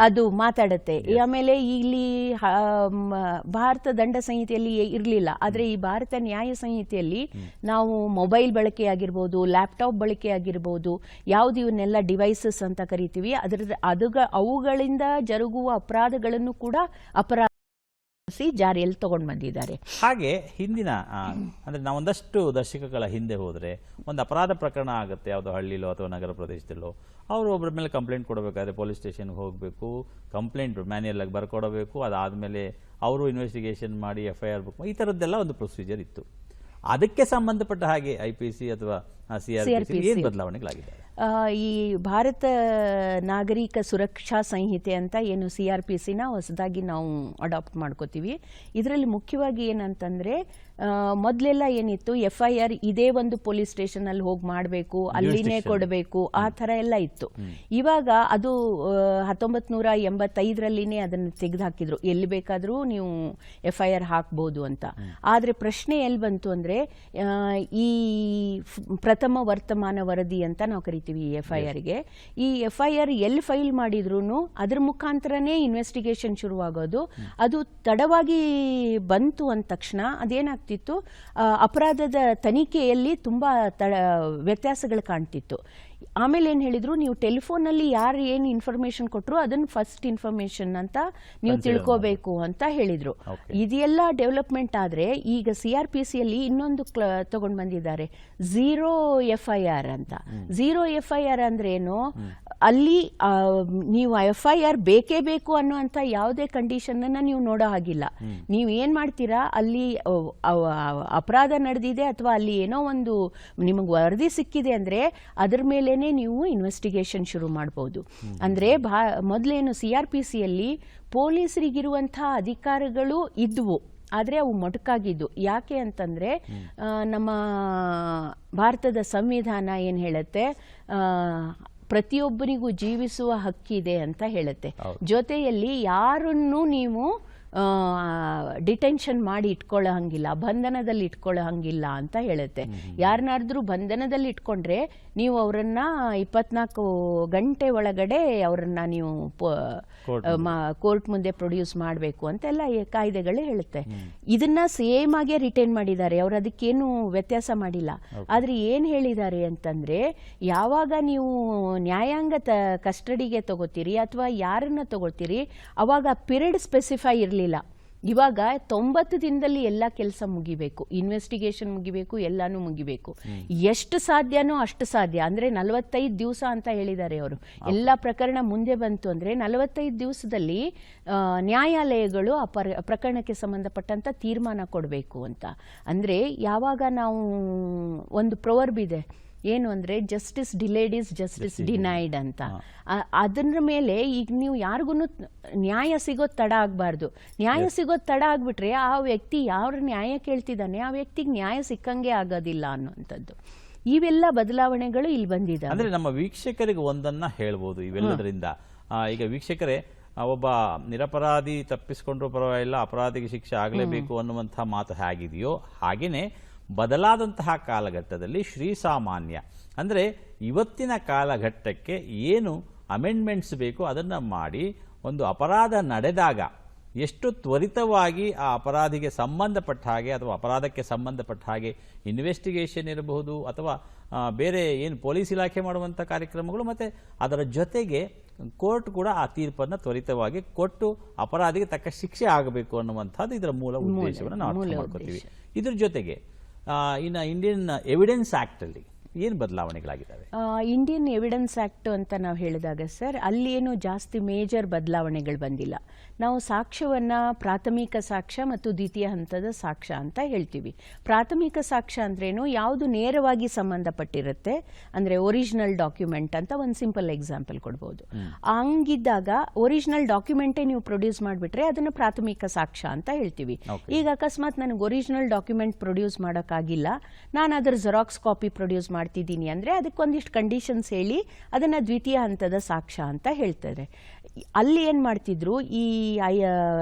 ಅದು. ಮಾತಾಡುತ್ತೆ. ಆಮೇಲೆ ಇಲ್ಲಿ ಭಾರತ ದಂಡ ಸಂಹಿತೆಯಲ್ಲಿ ಇರಲಿಲ್ಲ. ಆದ್ರೆ ಈ ಭಾರತ ನ್ಯಾಯ ಸಂಹಿತೆಯಲ್ಲಿ ನಾವು ಮೊಬೈಲ್ ಬಳಕೆ ಆಗಿರ್ಬೋದು ಲ್ಯಾಪ್ಟಾಪ್ ಬಳಕೆ ಆಗಿರ್ಬೋದು ಯಾವ್ದು ಇವನ್ನೆಲ್ಲ ಡಿವೈಸಸ್ ಅಂತ ಕರಿತೀವಿ ಅದರ ಅದುಗ ಅವುಗಳಿಂದ ಜರುಗುವ ಅಪರಾಧಗಳನ್ನು ಕೂಡ ಅಪರಾಧ ಜಾರಿಯಲ್ಲಿ ತಗೊಂಡು ಬಂದಿದ್ದಾರೆ. ಹಾಗೆ ಹಿಂದಿನ ಅಂದ್ರೆ ನಾವು ಒಂದಷ್ಟು ದಶಕಗಳ ಹಿಂದೆ ಹೋದ್ರೆ ಒಂದು ಅಪರಾಧ ಪ್ರಕರಣ ಆಗುತ್ತೆ, ಯಾವುದೋ ಹಳ್ಳಿಲೋ ಅಥವಾ ನಗರ ಪ್ರದೇಶದಲ್ಲೋ. ಅವರು ಒಬ್ಬರ ಮೇಲೆ ಕಂಪ್ಲೇಂಟ್ ಕೊಡಬೇಕಾದ್ರೆ ಪೊಲೀಸ್ ಸ್ಟೇಷನ್ಗೆ ಹೋಗಬೇಕು, ಕಂಪ್ಲೇಂಟ್ ಮ್ಯಾನ್ಯಲ್ ಆಗಿ ಬರ್ಕೊಡಬೇಕು, ಅದಾದಮೇಲೆ ಅವರು ಇನ್ವೆಸ್ಟಿಗೇಷನ್ ಮಾಡಿ ಎಫ್ ಐ ಆರ್ ಬುಕ್ ಈ ಥರದ್ದೆಲ್ಲ ಒಂದು ಪ್ರೊಸೀಜರ್ ಇತ್ತು. ಅದಕ್ಕೆ ಸಂಬಂಧಪಟ್ಟ ಹಾಗೆ ಐ ಪಿ ಸಿ ಅಥವಾ ಸಿ ಆರ್ ಪಿ ಏನು ಆ, ಈ ಭಾರತ ನಾಗರಿಕ ಸುರಕ್ಷಾ ಸಂಹಿತೆ ಅಂತ ಏನು ಸಿ ಆರ್ ಪಿ ಸಿನ ಹೊಸದಾಗಿ ನಾವು ಅಡಾಪ್ಟ್ ಮಾಡ್ಕೋತೀವಿ. ಇದರಲ್ಲಿ ಮುಖ್ಯವಾಗಿ ಏನಂತಂದ್ರೆ ಮೊದಲೆಲ್ಲ ಮೊದ್ಲೆಲ್ಲ ಏನಿತ್ತು ಎಫ್ ಐ ಆರ್ ಇದೇ ಒಂದು ಪೊಲೀಸ್ ಸ್ಟೇಷನ್ ಅಲ್ಲಿ ಹೋಗಿ ಮಾಡಬೇಕು ಅಲ್ಲಿನೇ ಕೊಡಬೇಕು ಆ ಥರ ಎಲ್ಲ ಇತ್ತು. ಇವಾಗ ಅದು ಹತ್ತೊಂಬತ್ ನೂರ ಎಂಬತ್ತೈದರಲ್ಲಿನೇ ಅದನ್ನು ತೆಗೆದುಹಾಕಿದ್ರು. ಎಲ್ಲಿ ಬೇಕಾದರೂ ನೀವು ಎಫ್ ಐ ಆರ್ ಹಾಕ್ಬೋದು ಅಂತ. ಆದರೆ ಪ್ರಶ್ನೆ ಎಲ್ಲಿ ಬಂತು ಅಂದರೆ ಈ ಪ್ರಥಮ ವರ್ತಮಾನ ವರದಿ ಅಂತ ನಾವು ಕರಿತೀವಿ. ಈ ಎಫ್ ಐ ಆರ್ಗೆ ಈ ಎಫ್ ಐ ಆರ್ ಎಲ್ಲಿ ಫೈಲ್ ಮಾಡಿದ್ರು ಅದ್ರ ಮುಖಾಂತರನೇ ಇನ್ವೆಸ್ಟಿಗೇಷನ್ ಶುರುವಾಗೋದು. ಅದು ತಡವಾಗಿ ಬಂತು ಅಂದ ತಕ್ಷಣ ಅದೇನಾಗ್ತಿತ್ತು ಅಪರಾಧದ ತನಿಖೆಯಲ್ಲಿ ತುಂಬ ತಡ ವ್ಯತ್ಯಾಸಗಳು ಕಾಣ್ತಿತ್ತು. ಆಮೇಲೆ ಏನು ಹೇಳಿದ್ರು ನೀವು ಟೆಲಿಫೋನಲ್ಲಿ ಯಾರು ಏನು ಇನ್ಫಾರ್ಮೇಶನ್ ಕೊಟ್ಟರು ಅದನ್ನು ಫಸ್ಟ್ ಇನ್ಫಾರ್ಮೇಶನ್ ಅಂತ ನೀವು ತಿಳ್ಕೋಬೇಕು ಅಂತ ಹೇಳಿದ್ರು. ಇದೆಲ್ಲ ಡೆವಲಪ್ಮೆಂಟ್ ಆದರೆ ಈಗ ಸಿ ಆರ್ ಪಿ ಸಿಯಲ್ಲಿ ಇನ್ನೊಂದು ಕ್ಲ ತಗೊಂಡು ಬಂದಿದ್ದಾರೆ ಝೀರೋ ಎಫ್ ಐ ಆರ್ ಅಂತ. ಝೀರೋ ಎಫ್ ಐ ಆರ್ ಅಂದ್ರೆ ಏನು? ಅಲ್ಲಿ ನೀವು ಎಫ್ ಐ ಆರ್ ಬೇಕೇ ಬೇಕು ಅನ್ನುವಂಥ ಯಾವುದೇ ಕಂಡೀಷನ್ ಅನ್ನ ನೀವು ನೋಡೋ ಹಾಗಿಲ್ಲ. ನೀವು ಏನ್ ಮಾಡ್ತೀರಾ? ಅಲ್ಲಿ ಅಪರಾಧ ನಡೆದಿದೆ ಅಥವಾ ಅಲ್ಲಿ ಏನೋ ಒಂದು ನಿಮಗೆ ವರದಿ ಸಿಕ್ಕಿದೆ ಅಂದ್ರೆ ಅದ್ರ ಮೇಲೇನೆ ನೀವು ಇನ್ವೆಸ್ಟಿಗೇಷನ್ ಶುರು ಮಾಡ್ಬೋದು. ಅಂದ್ರೆ ಭಾ ಮೊದಲೇನು ಸಿ ಆರ್ ಪಿ ಸಿಯಲ್ಲಿ ಪೊಲೀಸರಿಗಿರುವಂತಹ ಅಧಿಕಾರಗಳು ಇದ್ವು. ಆದರೆ ಅವು ಮೊಟಕಾಗಿದ್ದು. ಯಾಕೆ ಅಂತಂದರೆ ನಮ್ಮ ಭಾರತದ ಸಂವಿಧಾನ ಏನು ಹೇಳುತ್ತೆ? ಪ್ರತಿಯೊಬ್ಬರಿಗೂ ಜೀವಿಸುವ ಹಕ್ಕಿದೆ ಅಂತ ಹೇಳುತ್ತೆ. ಜೊತೆಯಲ್ಲಿ ಯಾರನ್ನು ನೀವು ಡಿಟೆನ್ಷನ್ ಮಾಡಿ ಇಟ್ಕೊಳ್ಳೋ ಹಂಗಿಲ್ಲ ಬಂಧನದಲ್ಲಿ ಇಟ್ಕೊಳ್ಳೋ ಹಂಗಿಲ್ಲ ಅಂತ ಹೇಳುತ್ತೆ. ಯಾರನ್ನಾದ್ರೂ ಬಂಧನದಲ್ಲಿ ಇಟ್ಕೊಂಡ್ರೆ ನೀವು ಅವರನ್ನು ಇಪ್ಪತ್ನಾಲ್ಕು ಗಂಟೆ ಒಳಗಡೆ ಅವರನ್ನು ನೀವು ಕೋರ್ಟ್ ಮುಂದೆ ಪ್ರೊಡ್ಯೂಸ್ ಮಾಡಬೇಕು ಅಂತೆಲ್ಲ ಕಾಯ್ದೆಗಳು ಹೇಳುತ್ತೆ. ಇದನ್ನ ಸೇಮ್ ಆಗೇ ರಿಟೈನ್ ಮಾಡಿದ್ದಾರೆ. ಅವ್ರು ಅದಕ್ಕೇನು ವ್ಯತ್ಯಾಸ ಮಾಡಿಲ್ಲ. ಆದ್ರೆ ಏನ್ ಹೇಳಿದ್ದಾರೆ ಅಂತಂದ್ರೆ ಯಾವಾಗ ನೀವು ನ್ಯಾಯಾಂಗ ತ ಕಸ್ಟಡಿಗೆ ತಗೋತೀರಿ ಅಥವಾ ಯಾರನ್ನ ತಗೋತೀರಿ ಅವಾಗ ಪಿರಿಯಡ್ ಸ್ಪೆಸಿಫೈ ಇರಲಿಲ್ಲ. ಇವಾಗ ತೊಂಬತ್ತು ದಿನದಲ್ಲಿ ಎಲ್ಲ ಕೆಲಸ ಮುಗಿಬೇಕು ಇನ್ವೆಸ್ಟಿಗೇಷನ್ ಮುಗಿಬೇಕು ಎಲ್ಲಾನು ಮುಗಿಬೇಕು. ಎಷ್ಟು ಸಾಧ್ಯನೋ ಅಷ್ಟು ಸಾಧ್ಯ. ಅಂದ್ರೆ ನಲವತ್ತೈದು ದಿವಸ ಅಂತ ಹೇಳಿದ್ದಾರೆ ಅವರು. ಎಲ್ಲ ಪ್ರಕರಣ ಮುಂದೆ ಬಂತು ಅಂದ್ರೆ ನಲವತ್ತೈದು ದಿವಸದಲ್ಲಿ ನ್ಯಾಯಾಲಯಗಳು ಆ ಪ್ರಕರಣಕ್ಕೆ ಸಂಬಂಧಪಟ್ಟಂತ ತೀರ್ಮಾನ ಕೊಡಬೇಕು ಅಂತ. ಅಂದ್ರೆ ಯಾವಾಗ ನಾವು ಒಂದು ಪ್ರೊವರ್ಬ್ ಇದೆ ಏನು ಅಂದ್ರೆ justice delayed is justice denied ಅಂತ. ಅದ್ರ ಮೇಲೆ ಈಗ ನೀವು ಯಾರಿಗೂ ನ್ಯಾಯ ಸಿಗೋದು ತಡ ಆಗಬಾರ್ದು. ನ್ಯಾಯ ಸಿಗೋದು ತಡ ಆಗ್ಬಿಟ್ರೆ ಆ ವ್ಯಕ್ತಿ ಯಾವ ನ್ಯಾಯ ಕೇಳ್ತಿದ್ದಾನೆ ಆ ವ್ಯಕ್ತಿಗೆ ನ್ಯಾಯ ಸಿಕ್ಕಂಗೆ ಆಗೋದಿಲ್ಲ ಅನ್ನುವಂಥದ್ದು. ಇವೆಲ್ಲ ಬದಲಾವಣೆಗಳು ಇಲ್ಲಿ ಬಂದಿದೆ ಅಂದ್ರೆ ನಮ್ಮ ವೀಕ್ಷಕರಿಗೆ ಒಂದನ್ನ ಹೇಳ್ಬೋದು ಇವೆಲ್ಲದರಿಂದ. ಈಗ ವೀಕ್ಷಕರೇ ಒಬ್ಬ ನಿರಪರಾಧಿ ತಪ್ಪಿಸ್ಕೊಂಡ್ರು ಪರವಾಗಿಲ್ಲ ಅಪರಾಧಿಗೆ ಶಿಕ್ಷೆ ಆಗಲೇಬೇಕು ಅನ್ನುವಂಥ ಮಾತು ಹೇಗಿದೆಯೋ ಹಾಗೇನೆ ಬದಲಾದಂತಹ ಕಾಲಘಟ್ಟದಲ್ಲಿ ಶ್ರೀಸಾಮಾನ್ಯ ಅಂದರೆ ಇವತ್ತಿನ ಕಾಲಘಟ್ಟಕ್ಕೆ ಏನು ಅಮೆಂಡ್ಮೆಂಟ್ಸ್ ಬೇಕು ಅದನ್ನು ಮಾಡಿ ಒಂದು ಅಪರಾಧ ನಡೆದಾಗ ಎಷ್ಟು ತ್ವರಿತವಾಗಿ ಆ ಅಪರಾಧಿಗೆ ಸಂಬಂಧಪಟ್ಟ ಹಾಗೆ ಅಥವಾ ಅಪರಾಧಕ್ಕೆ ಸಂಬಂಧಪಟ್ಟ ಹಾಗೆ ಇನ್ವೆಸ್ಟಿಗೇಷನ್ ಇರಬಹುದು ಅಥವಾ ಬೇರೆ ಏನು ಪೊಲೀಸ್ ಇಲಾಖೆ ಮಾಡುವಂಥ ಕಾರ್ಯಕ್ರಮಗಳು ಮತ್ತು ಅದರ ಜೊತೆಗೆ ಕೋರ್ಟ್ ಕೂಡ ಆ ತೀರ್ಪನ್ನು ತ್ವರಿತವಾಗಿ ಕೊಟ್ಟು ಅಪರಾಧಿಗೆ ತಕ್ಕ ಶಿಕ್ಷೆ ಆಗಬೇಕು ಅನ್ನುವಂಥದ್ದು ಇದರ ಮೂಲ ಉದ್ದೇಶವನ್ನು ನಾವು ಅರ್ಥ ಮಾಡ್ಕೋತೀವಿ. ಇದ್ರ ಜೊತೆಗೆ ಇನ್ನು ಇಂಡಿಯನ್ ಎವಿಡೆನ್ಸ್ ಆ್ಯಕ್ಟಲ್ಲಿ ಏನು ಬದಲಾವಣೆಗಳಾಗಿದ್ದಾವೆ? ಇಂಡಿಯನ್ ಎವಿಡೆನ್ಸ್ ಆಕ್ಟ್ ಅಂತ ನಾವು ಹೇಳಿದಾಗ ಸರ್ ಅಲ್ಲಿ ಏನು ಜಾಸ್ತಿ ಮೇಜರ್ ಬದಲಾವಣೆಗಳು ಬಂದಿಲ್ಲ. ನಾವು ಸಾಕ್ಷ್ಯವನ್ನು ಪ್ರಾಥಮಿಕ ಸಾಕ್ಷ್ಯ ಮತ್ತು ದ್ವಿತೀಯ ಹಂತದ ಸಾಕ್ಷ್ಯ ಅಂತ ಹೇಳ್ತೀವಿ. ಪ್ರಾಥಮಿಕ ಸಾಕ್ಷ್ಯ ಅಂದ್ರೇನು? ಯಾವುದು ನೇರವಾಗಿ ಸಂಬಂಧಪಟ್ಟಿರುತ್ತೆ? ಅಂದರೆ ಒರಿಜಿನಲ್ ಡಾಕ್ಯುಮೆಂಟ್ ಅಂತ ಒಂದು ಸಿಂಪಲ್ ಎಕ್ಸಾಂಪಲ್ ಕೊಡ್ಬೋದು. ಹಂಗಿದ್ದಾಗ ಒರಿಜಿನಲ್ ಡಾಕ್ಯುಮೆಂಟೇ ನೀವು ಪ್ರೊಡ್ಯೂಸ್ ಮಾಡಿಬಿಟ್ರೆ ಅದನ್ನು ಪ್ರಾಥಮಿಕ ಸಾಕ್ಷ್ಯ ಅಂತ ಹೇಳ್ತೀವಿ. ಈಗ ಅಕಸ್ಮಾತ್ ನನಗೆ ಒರಿಜಿನಲ್ ಡಾಕ್ಯುಮೆಂಟ್ ಪ್ರೊಡ್ಯೂಸ್ ಮಾಡೋಕ್ಕಾಗಿಲ್ಲ. ನಾನು ಅದರ ಜೆರಾಕ್ಸ್ ಕಾಪಿ ಪ್ರೊಡ್ಯೂಸ್ ಮಾಡ್ತಿದ್ದೀನಿ ಅಂದರೆ ಅದಕ್ಕೊಂದಿಷ್ಟು ಕಂಡೀಷನ್ಸ್ ಹೇಳಿ ಅದನ್ನು ದ್ವಿತೀಯ ಹಂತದ ಸಾಕ್ಷ್ಯ ಅಂತ ಹೇಳ್ತಾರೆ. ಅಲ್ಲಿ ಏನು ಮಾಡ್ತಿದ್ರು ಈ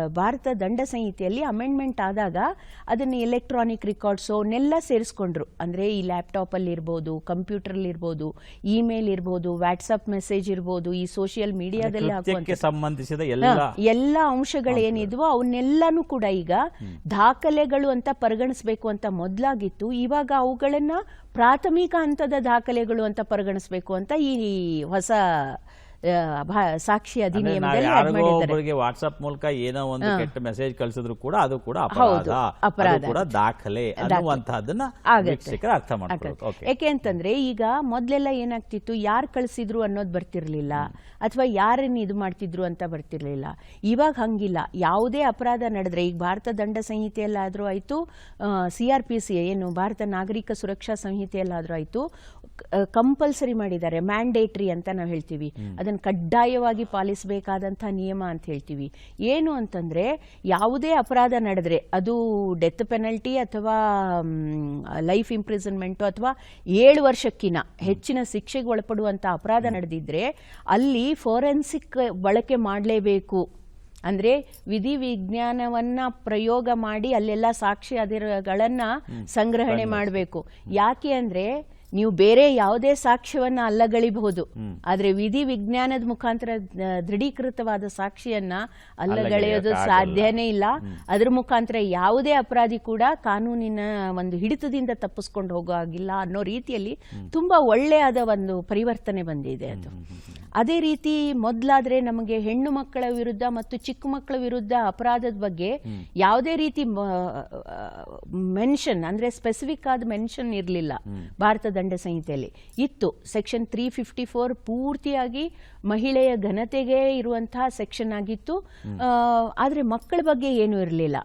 ಭಾರತ ದಂಡ ಸಂಹಿತೆಯಲ್ಲಿ ಅಮೆಂಡ್ಮೆಂಟ್ ಆದಾಗ ಅದನ್ನು ಎಲೆಕ್ಟ್ರಾನಿಕ್ ರೆಕಾರ್ಡ್ಸ್ ಅವನ್ನೆಲ್ಲ ಸೇರಿಸ್ಕೊಂಡ್ರು. ಅಂದರೆ ಈ ಲ್ಯಾಪ್ಟಾಪಲ್ಲಿರ್ಬೋದು ಕಂಪ್ಯೂಟರ್ಲಿರ್ಬೋದು ಇಮೇಲ್ ಇರ್ಬೋದು ವಾಟ್ಸಪ್ ಮೆಸೇಜ್ ಇರ್ಬೋದು ಈ ಸೋಷಿಯಲ್ ಮೀಡಿಯಾದಲ್ಲಿ ಸಂಬಂಧಿಸಿದ ಎಲ್ಲ ಅಂಶಗಳೇನಿದ್ವೋ ಅವನ್ನೆಲ್ಲಾನು ಕೂಡ ಈಗ ದಾಖಲೆಗಳು ಅಂತ ಪರಿಗಣಿಸಬೇಕು ಅಂತ ಮೊದಲಾಗಿತ್ತು ಇವಾಗ ಅವುಗಳನ್ನು ಪ್ರಾಥಮಿಕ ಹಂತದ ದಾಖಲೆಗಳು ಅಂತ ಪರಿಗಣಿಸಬೇಕು ಅಂತ ಈ ಹೊಸ ಸಾಕ್ಷಿ ಅಧಿನಿಯಮದಲ್ಲಿ ಮಾಡಿದ್ದಾರೆ. ವಾಟ್ಸ್ಆಪ್ ಮೂಲಕ ಏನೋ ಒಂದು ಕೆಟ್ಟ ಮೆಸೇಜ್ ಕಳಿಸಿದ್ರು ಕೂಡ ಅದು ಕೂಡ ಅಪರಾಧ. ಅಪರಾಧ. ಕೂಡ ದಾಖಲೆ ಅನ್ನುವಂತಹದ್ದನ್ನ. ಅರ್ಥ ಮಾಡ್ಕೊಳ್ಳೋದು. ಓಕೆ ಯಾಕೆ ಅಂತಂದ್ರೆ ಈಗ ಮೊದ್ಲೆಲ್ಲ ಏನಾಗ್ತಿತ್ತು? ಯಾರು ಕಳಿಸಿದ್ರು ಅನ್ನೋದು ಬರ್ತಿರ್ಲಿಲ್ಲ. ಅಥವಾ ಯಾರನ್ನ ಇದು ಮಾಡ್ತಿದ್ರು ಅಂತ ಬರ್ತಿರ್ಲಿಲ್ಲ. ಇವಾಗ ಹಂಗಿಲ್ಲ. ಯಾವುದೇ ಅಪರಾಧ ನಡೆದ್ರೆ ಈಗ ಭಾರತ ದಂಡ ಸಂಹಿತೆಯಲ್ಲಾದ್ರೂ ಆಯ್ತು ಸಿ ಆರ್ ಪಿ ಸಿ ಏನು ಭಾರತ ನಾಗರಿಕ ಸುರಕ್ಷಾ ಸಂಹಿತೆಯಲ್ಲಾದ್ರೂ ಆಯ್ತು ಕಂಪಲ್ಸರಿ ಮಾಡಿದ್ದಾರೆ ಮ್ಯಾಂಡೇಟ್ರಿ ಅಂತ ನಾವು ಹೇಳ್ತೀವಿ. ಅದನ್ನು ಕಡ್ಡಾಯವಾಗಿ ಪಾಲಿಸಬೇಕಾದಂಥ ನಿಯಮ ಅಂತ ಹೇಳ್ತೀವಿ. ಏನು ಅಂತಂದರೆ ಯಾವುದೇ ಅಪರಾಧ ನಡೆದ್ರೆ ಅದು ಡೆತ್ ಪೆನಲ್ಟಿ ಅಥವಾ ಲೈಫ್ ಇಂಪ್ರಿಸನ್ಮೆಂಟು ಅಥವಾ ಏಳು ವರ್ಷಕ್ಕಿನ ಹೆಚ್ಚಿನ ಶಿಕ್ಷೆಗೆ ಒಳಪಡುವಂಥ ಅಪರಾಧ ನಡೆದಿದ್ರೆ ಅಲ್ಲಿ ಫೋರೆನ್ಸಿಕ್ ಬಳಕೆ ಮಾಡಲೇಬೇಕು. ಅಂದ್ರೆ ವಿಧಿ ವಿಜ್ಞಾನವನ್ನು ಪ್ರಯೋಗ ಮಾಡಿ ಅಲ್ಲೆಲ್ಲ ಸಾಕ್ಷಿ ಅದಿರಗಳನ್ನು ಸಂಗ್ರಹಣೆ ಮಾಡಬೇಕು. ಯಾಕೆ ಅಂದ್ರೆ ನೀವು ಬೇರೆ ಯಾವುದೇ ಸಾಕ್ಷ್ಯವನ್ನ ಅಲ್ಲಗಳಿಬಹುದು. ಆದ್ರೆ ವಿಧಿ ವಿಜ್ಞಾನದ ಮುಖಾಂತರ ದೃಢೀಕೃತವಾದ ಸಾಕ್ಷಿಯನ್ನ ಅಲ್ಲಗಳೆಯೋದು ಸಾಧ್ಯನೇ ಇಲ್ಲ. ಅದ್ರ ಮುಖಾಂತರ ಯಾವುದೇ ಅಪರಾಧಿ ಕೂಡ ಕಾನೂನಿನ ಒಂದು ಹಿಡಿತದಿಂದ ತಪ್ಪಿಸ್ಕೊಂಡು ಹೋಗೋ ಆಗಿಲ್ಲ ಅನ್ನೋ ರೀತಿಯಲ್ಲಿ ತುಂಬಾ ಒಳ್ಳೆಯಾದ ಒಂದು ಪರಿವರ್ತನೆ ಬಂದಿದೆ ಅದು. ಅದೇ ರೀತಿ ಮೊದಲಾದ್ರೆ ನಮಗೆ ಹೆಣ್ಣು ಮಕ್ಕಳ ವಿರುದ್ಧ ಮತ್ತು ಚಿಕ್ಕ ಮಕ್ಕಳ ವಿರುದ್ಧ ಅಪರಾಧದ ಬಗ್ಗೆ ಯಾವುದೇ ರೀತಿ ಮೆನ್ಷನ್ ಅಂದ್ರೆ ಸ್ಪೆಸಿಫಿಕ್ ಆದ ಮೆನ್ಷನ್ ಇರಲಿಲ್ಲ. ಭಾರತ ದಂಡ ಸಂಹಿತೆಯಲ್ಲಿ. ಇತ್ತು. ಸೆಕ್ಷನ್ ತ್ರೀ ಫಿಫ್ಟಿ ಫೋರ್ ಪೂರ್ತಿಯಾಗಿ ಮಹಿಳೆಯ ಘನತೆಗೆ ಇರುವಂತಹ ಸೆಕ್ಷನ್ ಆಗಿತ್ತು. ಆದರೆ ಮಕ್ಕಳ ಬಗ್ಗೆ ಏನೂ ಇರಲಿಲ್ಲ.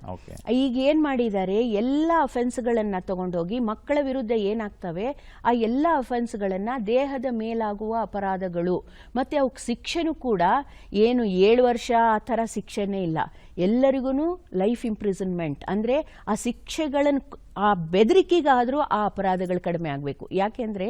ಈಗ ಏನ್ ಮಾಡಿದ್ದಾರೆ? ಎಲ್ಲ ಅಫೆನ್ಸ್ಗಳನ್ನ ತಗೊಂಡೋಗಿ ಮಕ್ಕಳ ವಿರುದ್ಧ ಏನಾಗ್ತವೆ? ಆ ಎಲ್ಲ ಅಫೆನ್ಸ್ಗಳನ್ನ ದೇಹದ ಮೇಲಾಗುವ ಅಪರಾಧಗಳು. ಮತ್ತೆ ಅವಕ್ಕೆ ಶಿಕ್ಷೆನು ಕೂಡ ಏನು ಏಳು ವರ್ಷ ಆ ಥರ ಶಿಕ್ಷೆನೇ ಇಲ್ಲ. ಎಲ್ಲರಿಗೂ ಲೈಫ್ ಇಂಪ್ರಿಸನ್ಮೆಂಟ್ ಅಂದ್ರೆ ಆ ಶಿಕ್ಷೆಗಳನ್ನು ಆ ಬೆದರಿಕೆಗಾದರೂ ಆ ಅಪರಾಧಗಳು ಕಡಿಮೆ ಆಗಬೇಕು. ಯಾಕೆಂದ್ರೆ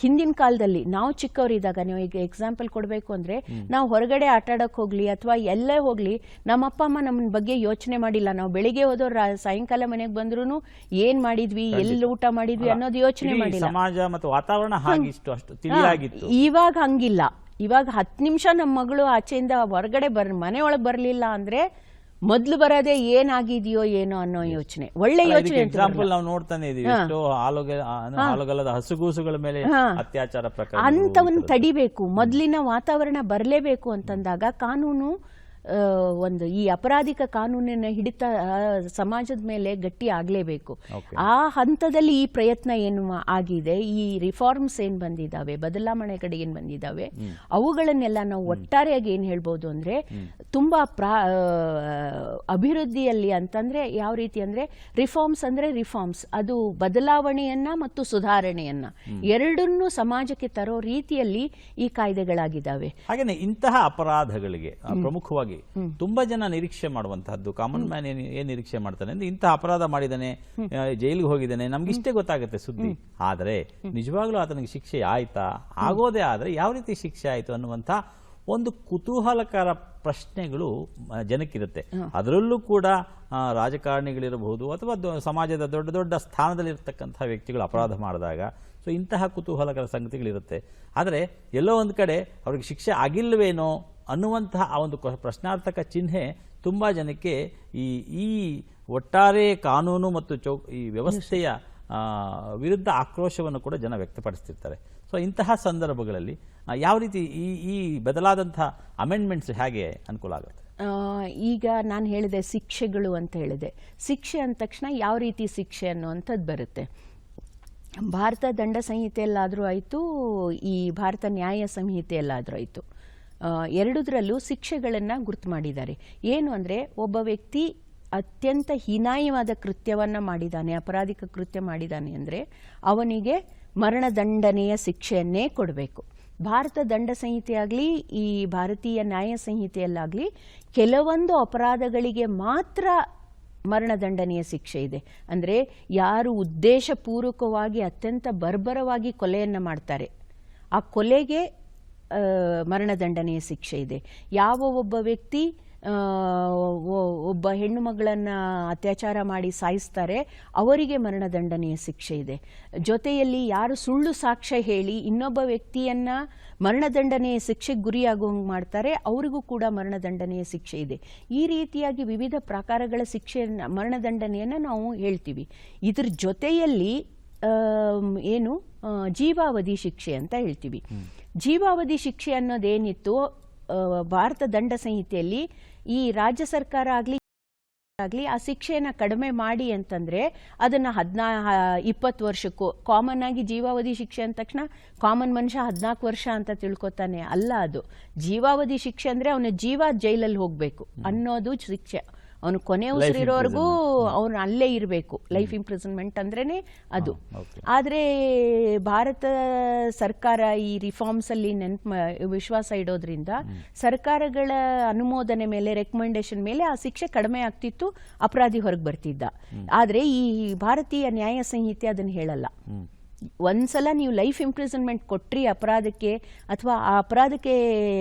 ಹಿಂದಿನ ಕಾಲದಲ್ಲಿ ನಾವು ಚಿಕ್ಕವರಿದ್ದಾಗ ನೀವು ಈಗ ಎಕ್ಸಾಂಪಲ್ ಕೊಡಬೇಕು ಅಂದ್ರೆ ನಾವು ಹೊರಗಡೆ ಆಟ ಆಡೋಕ್ಕೆ ಹೋಗ್ಲಿ ಅಥವಾ ಎಲ್ಲೇ ಹೋಗ್ಲಿ ನಮ್ಮ ಅಪ್ಪ ಅಮ್ಮ ನಮ್ಮ ಬಗ್ಗೆ ಯೋಚನೆ ಮಾಡಿಲ್ಲ. ನಾವು ಬೆಳಿಗ್ಗೆ ಹೋದವ್ರು ಸಾಯಂಕಾಲ ಮನೆಗೆ ಬಂದ್ರೂ ಏನು ಮಾಡಿದ್ವಿ ಎಲ್ಲಿ ಊಟ ಮಾಡಿದ್ವಿ ಅನ್ನೋದು ಯೋಚನೆ ಮಾಡಿಲ್ಲ. ಸಮಾಜ ಮತ್ತು ವಾತಾವರಣ ಹಾಗಿಷ್ಟು ಅಷ್ಟು ಇವಾಗ ಹಂಗಿಲ್ಲ. ಇವಾಗ ಹತ್ತು ನಿಮಿಷ ನಮ್ಮ ಮಗಳು ಆಚೆಯಿಂದ ಹೊರಗಡೆ ಬರ್ ಮನೆಯೊಳಗೆ ಬರಲಿಲ್ಲ ಅಂದ್ರೆ ಮೊದ್ಲು ಬರೋದೇ ಏನಾಗಿದೆಯೋ ಏನೋ ಅನ್ನೋ ಯೋಚನೆ. ಒಳ್ಳೆ ಯೋಚನೆ ಎಕ್ಸಾಂಪಲ್ ನಾವು ನೋಡ್ತಾನೆ ಇದೀವಿ. ಎಷ್ಟೋ ಹಾಲುಗ ಹಾಲುಗಲ್ಲದ ಹಸುಗೂಸುಗಳ ಮೇಲೆ ಅತ್ಯಾಚಾರ ಪ್ರಕರಣ ಅಂತವನ್ನ ತಡಿಬೇಕು. ಮೊದಲಿನ ವಾತಾವರಣ ಬರಲೇಬೇಕು ಅಂತಂದಾಗ ಕಾನೂನು ಒಂದು ಈ ಅಪರಾಧಿಕ ಕಾನೂನಿನ ಹಿಡಿತ ಸಮಾಜದ ಮೇಲೆ ಗಟ್ಟಿ ಆಗಲೇಬೇಕು. ಆ ಹಂತದಲ್ಲಿ ಈ ಪ್ರಯತ್ನ ಏನು ಆಗಿದೆ ಈ ರಿಫಾರ್ಮ್ಸ್ ಏನ್ ಬಂದಿದ್ದಾವೆ ಕಡೆ ಏನ್ ಬಂದಿದ್ದಾವೆ ಅವುಗಳನ್ನೆಲ್ಲ ನಾವು ಒಟ್ಟಾರೆಯಾಗಿ ಏನ್ ಹೇಳ್ಬೋದು ಅಂದ್ರೆ ತುಂಬಾ ಪ್ರಾ ಅಭಿವೃದ್ಧಿಯಲ್ಲಿ ಅಂತಂದ್ರೆ ಯಾವ ರೀತಿ ಅಂದ್ರೆ ರಿಫಾರ್ಮ್ಸ್ ಅಂದ್ರೆ ರಿಫಾರ್ಮ್ಸ್ ಅದು ಬದಲಾವಣೆಯನ್ನ ಮತ್ತು ಸುಧಾರಣೆಯನ್ನ. ಎರಡನ್ನೂ ಸಮಾಜಕ್ಕೆ ತರೋ ರೀತಿಯಲ್ಲಿ ಈ ಕಾಯ್ದೆಗಳಾಗಿದ್ದಾವೆ ಹಾಗೇನೆ ಇಂತಹ ಅಪರಾಧಗಳಿಗೆ ಆ, ಪ್ರಮುಖವಾಗಿ ತುಂಬಾ ಜನ ನಿರೀಕ್ಷೆ ಮಾಡುವಂತಹದ್ದು. ಕಾಮನ್ ಮ್ಯಾನ್ ಏನ್ ನಿರೀಕ್ಷೆ ಮಾಡ್ತಾನೆ ಅಂದ್ರೆ ಇಂತಹ ಅಪರಾಧ ಮಾಡಿದಾನೆ ಜೈಲಿಗೆ ಹೋಗಿದ್ದಾನೆ ನಮ್ಗೆ ಇಷ್ಟೇ ಗೊತ್ತಾಗುತ್ತೆ ಸುದ್ದಿ. ಆದ್ರೆ ನಿಜವಾಗ್ಲೂ ಆತನಿಗೆ ಶಿಕ್ಷೆ ಆಯ್ತಾ? ಆಗೋದೇ ಆದ್ರೆ ಯಾವ ರೀತಿ ಶಿಕ್ಷೆ ಆಯ್ತು ಅನ್ನುವಂತ ಒಂದು ಕುತೂಹಲಕರ ಪ್ರಶ್ನೆಗಳು ಜನಕ್ಕಿರುತ್ತೆ. ಅದರಲ್ಲೂ ಕೂಡ ರಾಜಕಾರಣಿಗಳಿರಬಹುದು ಅಥವಾ ಸಮಾಜದ ದೊಡ್ಡ ದೊಡ್ಡ ಸ್ಥಾನದಲ್ಲಿರ್ತಕ್ಕಂಥ ವ್ಯಕ್ತಿಗಳು ಅಪರಾಧ ಮಾಡಿದಾಗ. ಸೊ ಇಂತಹ ಕುತೂಹಲಕರ ಸಂಗತಿಗಳಿರುತ್ತೆ. ಆದರೆ ಎಲ್ಲೋ ಒಂದು ಕಡೆ ಅವ್ರಿಗೆ ಶಿಕ್ಷೆ ಆಗಿಲ್ವೇನೋ ಅನ್ನುವಂತಹ ಆ ಒಂದು ಪ್ರಶ್ನಾರ್ಥಕ ಚಿಹ್ನೆ ತುಂಬ ಜನಕ್ಕೆ ಈ ಈ ಒಟ್ಟಾರೆ ಕಾನೂನು ಮತ್ತು ಚೌ ಈ ವ್ಯವಸ್ಥೆಯ ವಿರುದ್ಧ ಆಕ್ರೋಶವನ್ನು ಕೂಡ ಜನ ವ್ಯಕ್ತಪಡಿಸ್ತಿರ್ತಾರೆ. ಸೊ ಇಂತಹ ಸಂದರ್ಭಗಳಲ್ಲಿ ಯಾವ ರೀತಿ ಈ ಈ ಬದಲಾದಂಥ ಅಮೆಂಡ್ಮೆಂಟ್ಸ್ ಹೇಗೆ ಅನುಕೂಲ ಆಗುತ್ತೆ? ಈಗ ನಾನು ಹೇಳಿದೆ ಶಿಕ್ಷೆಗಳು ಅಂತ ಹೇಳಿದೆ. ಶಿಕ್ಷೆ ಅಂದ ತಕ್ಷಣ ಯಾವ ರೀತಿ ಶಿಕ್ಷೆ ಅನ್ನುವಂಥದ್ದು ಬರುತ್ತೆ. ಭಾರತ ದಂಡ ಸಂಹಿತೆಯಲ್ಲಾದರೂ ಆಯಿತು, ಈ ಭಾರತ ನ್ಯಾಯ ಸಂಹಿತೆಯಲ್ಲಾದರೂ ಆಯಿತು. ಎರಡದರಲ್ಲೂ ಶಿಕ್ಷೆಗಳನ್ನು ಗುರುತು ಮಾಡಿದ್ದಾರೆ. ಏನು ಅಂದರೆ, ಒಬ್ಬ ವ್ಯಕ್ತಿ ಅತ್ಯಂತ ಹೀನಾಯವಾದ ಕೃತ್ಯವನ್ನು ಮಾಡಿದ್ದಾನೆ ಅಪರಾಧಿಕ ಕೃತ್ಯ ಮಾಡಿದ್ದಾನೆ ಅಂದರೆ, ಅವನಿಗೆ ಮರಣದಂಡನೆಯ ಶಿಕ್ಷೆಯನ್ನೇ ಕೊಡಬೇಕು. ಭಾರತ ದಂಡ ಸಂಹಿತೆಯಾಗಲಿ ಈ ಭಾರತೀಯ ನ್ಯಾಯ ಸಂಹಿತೆಯಲ್ಲಾಗಲಿ, ಕೆಲವೊಂದು ಅಪರಾಧಗಳಿಗೆ ಮಾತ್ರ ಮರಣದಂಡನೆಯ ಶಿಕ್ಷೆ ಇದೆ. ಅಂದರೆ, ಯಾರು ಉದ್ದೇಶಪೂರ್ವಕವಾಗಿ ಅತ್ಯಂತ ಬರ್ಬರವಾಗಿ ಕೊಲೆಯನ್ನು ಮಾಡ್ತಾರೆ, ಆ ಕೊಲೆಗೆ ಮರಣದಂಡನೆಯ ಶಿಕ್ಷೆ ಇದೆ. ಯಾವ ಒಬ್ಬ ವ್ಯಕ್ತಿ ಒಬ್ಬ ಹೆಣ್ಣು ಮಗಳನ್ನು ಅತ್ಯಾಚಾರ ಮಾಡಿ ಸಾಯಿಸ್ತಾರೆ, ಅವರಿಗೆ ಮರಣದಂಡನೆಯ ಶಿಕ್ಷೆ ಇದೆ. ಜೊತೆಯಲ್ಲಿ ಯಾರು ಸುಳ್ಳು ಸಾಕ್ಷ್ಯ ಹೇಳಿ ಇನ್ನೊಬ್ಬ ವ್ಯಕ್ತಿಯನ್ನ ಮರಣದಂಡನೆಯ ಶಿಕ್ಷೆಗೆ ಗುರಿಯಾಗುವಂಗೆ ಮಾಡ್ತಾರೆ, ಅವರಿಗೂ ಕೂಡ ಮರಣದಂಡನೆಯ ಶಿಕ್ಷೆ ಇದೆ. ಈ ರೀತಿಯಾಗಿ ವಿವಿಧ ಪ್ರಕಾರಗಳ ಶಿಕ್ಷೆಯನ್ನು, ಮರಣದಂಡನೆಯನ್ನು ನಾವು ಹೇಳ್ತೀವಿ. ಇದ್ರ ಜೊತೆಯಲ್ಲಿ ಏನು? ಜೀವಾವಧಿ ಶಿಕ್ಷೆ ಅಂತ ಹೇಳ್ತೀವಿ. ಜೀವಾವಧಿ ಶಿಕ್ಷೆ ಅನ್ನೋದೇನಿತ್ತು? ಭಾರತ ದಂಡ ಸಂಹಿತೆಯಲ್ಲಿ ಈ ರಾಜ್ಯ ಸರ್ಕಾರ ಆಗಲಿ ಆಗಲಿ ಆ ಶಿಕ್ಷೆಯನ್ನು ಕಡಿಮೆ ಮಾಡಿ ಅಂತಂದ್ರೆ ಅದನ್ನ ಹದಿನಾ ಇಪ್ಪತ್ತು ವರ್ಷಕ್ಕೂ ಕಾಮನ್ ಆಗಿ ಜೀವಾವಧಿ ಶಿಕ್ಷೆ ಅಂದ ತಕ್ಷಣ ಕಾಮನ್ ಮನುಷ್ಯ ಹದಿನಾಲ್ಕು ವರ್ಷ ಅಂತ ತಿಳ್ಕೊತಾನೆ. ಅಲ್ಲ ಅದು. ಜೀವಾವಧಿ ಶಿಕ್ಷೆ ಅಂದರೆ ಅವನ ಜೀವ ಜೈಲಲ್ಲಿ ಹೋಗಬೇಕು ಅನ್ನೋದು ಶಿಕ್ಷೆ. ಅವನು ಕೊನೆ ಉಸಿರಿರೋವರೆಗೂ ಅವನು ಅಲ್ಲೇ ಇರಬೇಕು. ಲೈಫ್ ಇಂಪ್ರಿಸನ್ಮೆಂಟ್ ಅಂದ್ರೇನೆ ಅದು. ಆದರೆ ಭಾರತ ಸರ್ಕಾರ ಈ ರಿಫಾರ್ಮ್ಸ್ ಅಲ್ಲಿ ನೆನ್ಪ್ ವಿಶ್ವಾಸ ಇಡೋದ್ರಿಂದ ಸರ್ಕಾರಗಳ ಅನುಮೋದನೆ ಮೇಲೆ ರೆಕಮೆಂಡೇಶನ್ ಮೇಲೆ ಆ ಶಿಕ್ಷೆ ಕಡಿಮೆ ಆಗ್ತಿತ್ತು ಅಪರಾಧಿ ಹೊರಗೆ ಬರ್ತಿದ್ದ. ಆದರೆ ಈ ಭಾರತೀಯ ನ್ಯಾಯ ಸಂಹಿತೆ ಅದನ್ನು ಹೇಳಲ್ಲ. ಒಂದ್ಸಲ ನೀವು ಲೈಫ್ ಇಂಪ್ರಿಸನ್ಮೆಂಟ್ ಕೊಟ್ರಿ ಅಪರಾಧಕ್ಕೆ ಅಥವಾ ಆ ಅಪರಾಧಕ್ಕೆ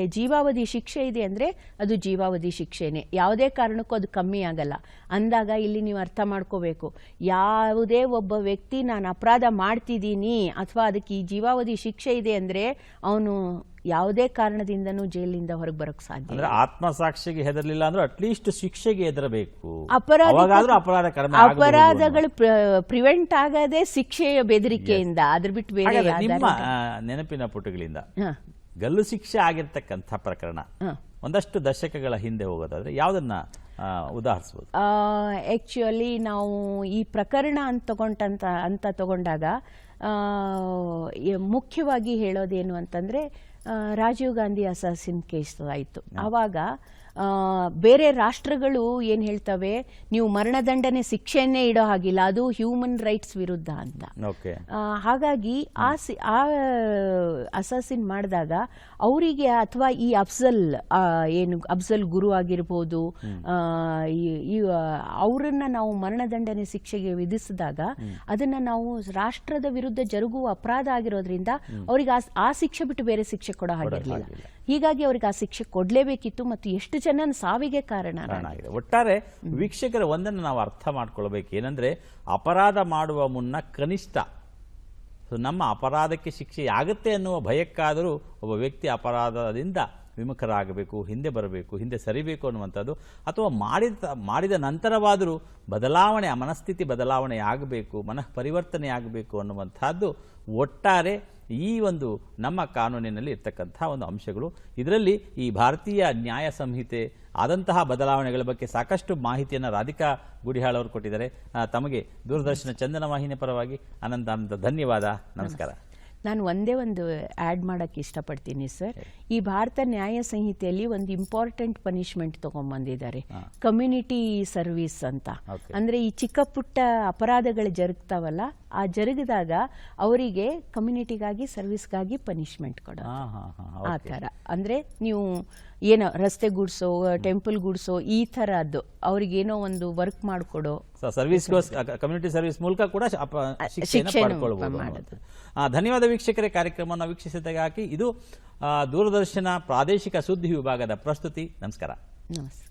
ಜೀವಾವಧಿ ಶಿಕ್ಷೆ ಇದೆ ಅಂದರೆ ಅದು ಜೀವಾವಧಿ ಶಿಕ್ಷೆನೇ. ಯಾವುದೇ ಕಾರಣಕ್ಕೂ ಅದು ಕಮ್ಮಿ ಆಗಲ್ಲ. ಅಂದಾಗ ಇಲ್ಲಿ ನೀವು ಅರ್ಥ ಮಾಡ್ಕೋಬೇಕು. ಯಾವುದೇ ಒಬ್ಬ ವ್ಯಕ್ತಿ ನಾನು ಅಪರಾಧ ಮಾಡ್ತಿದ್ದೀನಿ ಅಥವಾ ಅದಕ್ಕೆ ಈ ಜೀವಾವಧಿ ಶಿಕ್ಷೆ ಇದೆ ಅಂದರೆ ಅವನು ಯಾವುದೇ ಕಾರಣದಿಂದನೂ ಜೈಲಿನಿಂದ ಹೊರಗೆ ಬರೋಕ್ ಸಾಧ್ಯ ಅಂದ್ರೆ ಆತ್ಮಸಾಕ್ಷಿಗೆ ಹೆದರ್ಲಿಲ್ಲ ಅಂದ್ರೆ ಅಟ್ಲೀಸ್ಟ್ ಶಿಕ್ಷೆಗೆ ಹೆದರಬೇಕು. ಅಪರಾಧ ಅಪರಾಧಗಳು ಪ್ರಿವೆಂಟ್ ಆಗದೆ ಶಿಕ್ಷೆಯ ಬೆದರಿಕೆಯಿಂದ ಅದ್ರ ಬಿಟ್ಟು ಬೇರೆ ನಿಮ್ಮ ನೆನಪಿನ ಪುಟಗಳಿಂದ ಗಲ್ಲು ಶಿಕ್ಷೆ ಆಗಿರ್ತಕ್ಕಂಥ ಪ್ರಕರಣ. ಒಂದಷ್ಟು ದಶಕಗಳ ಹಿಂದೆ ಹೋಗೋದಾದ್ರೆ ಯಾವುದನ್ನ ಉದಾಹರಿಸಬಹುದು ಆಕ್ಚುಲಿ ಆ್ಯಕ್ಚುಲಿ ನಾವು ಈ ಪ್ರಕರಣ ಅಂತ ತಗೊಂಡಂತ ಅಂತ ತಗೊಂಡಾಗ ಮುಖ್ಯವಾಗಿ ಹೇಳೋದೇನು ಅಂತಂದರೆ ರಾಜೀವ್ ಗಾಂಧಿ ಅಸಾಸಿನ್ ಕೇಸ್ ಆಯಿತು. ಆವಾಗ ಬೇರೆ ರಾಷ್ಟ್ರಗಳು ಏನು ಹೇಳ್ತವೆ? ನೀವು ಮರಣದಂಡನೆ ಶಿಕ್ಷೆಯನ್ನೇ ಇಡೋ ಹಾಗಿಲ್ಲ ಅದು ಹ್ಯೂಮನ್ ರೈಟ್ಸ್ ವಿರುದ್ಧ ಅಂತ. ಹಾಗಾಗಿ ಆ ಆ ಅಸಾಸಿನ್ ಮಾಡಿದಾಗ ಅವರಿಗೆ ಅಥವಾ ಈ ಅಫ್ಜಲ್ ಏನು ಅಫ್ಜಲ್ ಗುರು ಆಗಿರ್ಬೋದು ಅವರನ್ನ ನಾವು ಮರಣದಂಡನೆ ಶಿಕ್ಷೆಗೆ ವಿಧಿಸಿದಾಗ ಅದನ್ನ ನಾವು ರಾಷ್ಟ್ರದ ವಿರುದ್ಧ ಜರುಗುವ ಅಪರಾಧ ಆಗಿರೋದ್ರಿಂದ ಅವರಿಗೆ ಆ- ಆ ಶಿಕ್ಷೆ ಬಿಟ್ಟು ಬೇರೆ ಶಿಕ್ಷೆ ಕೊಡೋ ಹಾಗಿರ್ಲಿಲ್ಲ. ಹೀಗಾಗಿ ಅವ್ರಿಗೆ ಆ ಶಿಕ್ಷೆ ಕೊಡಲೇಬೇಕಿತ್ತು ಮತ್ತು ಎಷ್ಟು ಜನ ಸಾವಿಗೆ ಕಾರಣ ಆಗಿದೆ. ಒಟ್ಟಾರೆ ವೀಕ್ಷಕರ ಒಂದನ್ನು ನಾವು ಅರ್ಥ ಮಾಡ್ಕೊಳ್ಬೇಕು. ಏನಂದ್ರೆ ಅಪರಾಧ ಮಾಡುವ ಮುನ್ನ ಕನಿಷ್ಠ ನಮ್ಮ ಅಪರಾಧಕ್ಕೆ ಶಿಕ್ಷೆ ಆಗುತ್ತೆ ಅನ್ನುವ ಭಯಕ್ಕಾದರೂ ಒಬ್ಬ ವ್ಯಕ್ತಿ ಅಪರಾಧದಿಂದ ವಿಮುಖರಾಗಬೇಕು ಹಿಂದೆ ಬರಬೇಕು ಹಿಂದೆ ಸರಿಬೇಕು ಅನ್ನುವಂಥದ್ದು ಅಥವಾ ಮಾಡಿದ ಮಾಡಿದ ನಂತರವಾದರೂ ಬದಲಾವಣೆ ಆ ಮನಸ್ಥಿತಿ ಬದಲಾವಣೆ ಆಗಬೇಕು ಮನಃ ಪರಿವರ್ತನೆ ಆಗಬೇಕು ಅನ್ನುವಂಥದ್ದು ಒಟ್ಟಾರೆ ಈ ಒಂದು ನಮ್ಮ ಕಾನೂನಿನಲ್ಲಿ ಇರ್ತಕ್ಕಂಥ ಒಂದು ಅಂಶಗಳು. ಇದರಲ್ಲಿ ಈ ಭಾರತೀಯ ನ್ಯಾಯ ಸಂಹಿತೆ ಆದಂತಹ ಬದಲಾವಣೆಗಳ ಬಗ್ಗೆ ಸಾಕಷ್ಟು ಮಾಹಿತಿಯನ್ನು ರಾಧಿಕಾ ಗುಡಿಹಾಳ್ ಅವರು ಕೊಟ್ಟಿದ್ದಾರೆ. ತಮಗೆ ದೂರದರ್ಶನ ಚಂದನ ವಾಹಿನಿ ಪರವಾಗಿ ಅನಂತ ಅನಂತ ಧನ್ಯವಾದ. ನಮಸ್ಕಾರ. ನಾನು ಒಂದೇ ಒಂದು ಆ್ಯಡ್ ಮಾಡೋಕ್ಕೆ ಇಷ್ಟಪಡ್ತೀನಿ ಸರ್. ಈ ಭಾರತ ನ್ಯಾಯ ಸಂಹಿತೆಯಲ್ಲಿ ಒಂದು ಇಂಪಾರ್ಟೆಂಟ್ ಪನಿಷ್ಮೆಂಟ್ ತೊಗೊಂಬಂದಿದ್ದಾರೆ. ಕಮ್ಯುನಿಟಿ ಸರ್ವಿಸ್ ಅಂತ. ಅಂದರೆ ಈ ಚಿಕ್ಕ ಪುಟ್ಟ ಅಪರಾಧಗಳು ಜರುಗ್ತಾವಲ್ಲ ಆ ಜರುಗಿದಾಗ ಅವರಿಗೆ ಕಮ್ಯುನಿಟಿಗಾಗಿ ಸರ್ವಿಸ್ಗಾಗಿ ಪನಿಷ್ಮೆಂಟ್ ಕೊಡೋ ಆ ಥರ. ಅಂದರೆ ನೀವು ಏನೋ ರಸ್ತೆ ಗುಡಿಸೋ ಟೆಂಪಲ್ ಗುಡಿಸೋ ಈ ಥರದ್ದು ಅವ್ರಿಗೇನೋ ಒಂದು ವರ್ಕ್ ಮಾಡಿಕೊಡೋ. ಸರ್ವಿಸ್ ಕಮ್ಯುನಿಟಿ ಸರ್ವಿಸ್ ಮೂಲಕ ಕೂಡ ಧನ್ಯವಾದ ವೀಕ್ಷಕರೇ ಕಾರ್ಯಕ್ರಮವನ್ನು ವೀಕ್ಷಿಸಿದ್ದಕ್ಕಾಗಿ ಇದು ಆ, ದೂರದರ್ಶನ ಪ್ರಾದೇಶಿಕ ಸುದ್ದಿ ವಿಭಾಗದ ಪ್ರಸ್ತುತಿ. ನಮಸ್ಕಾರ. ನಮಸ್ಕಾರ.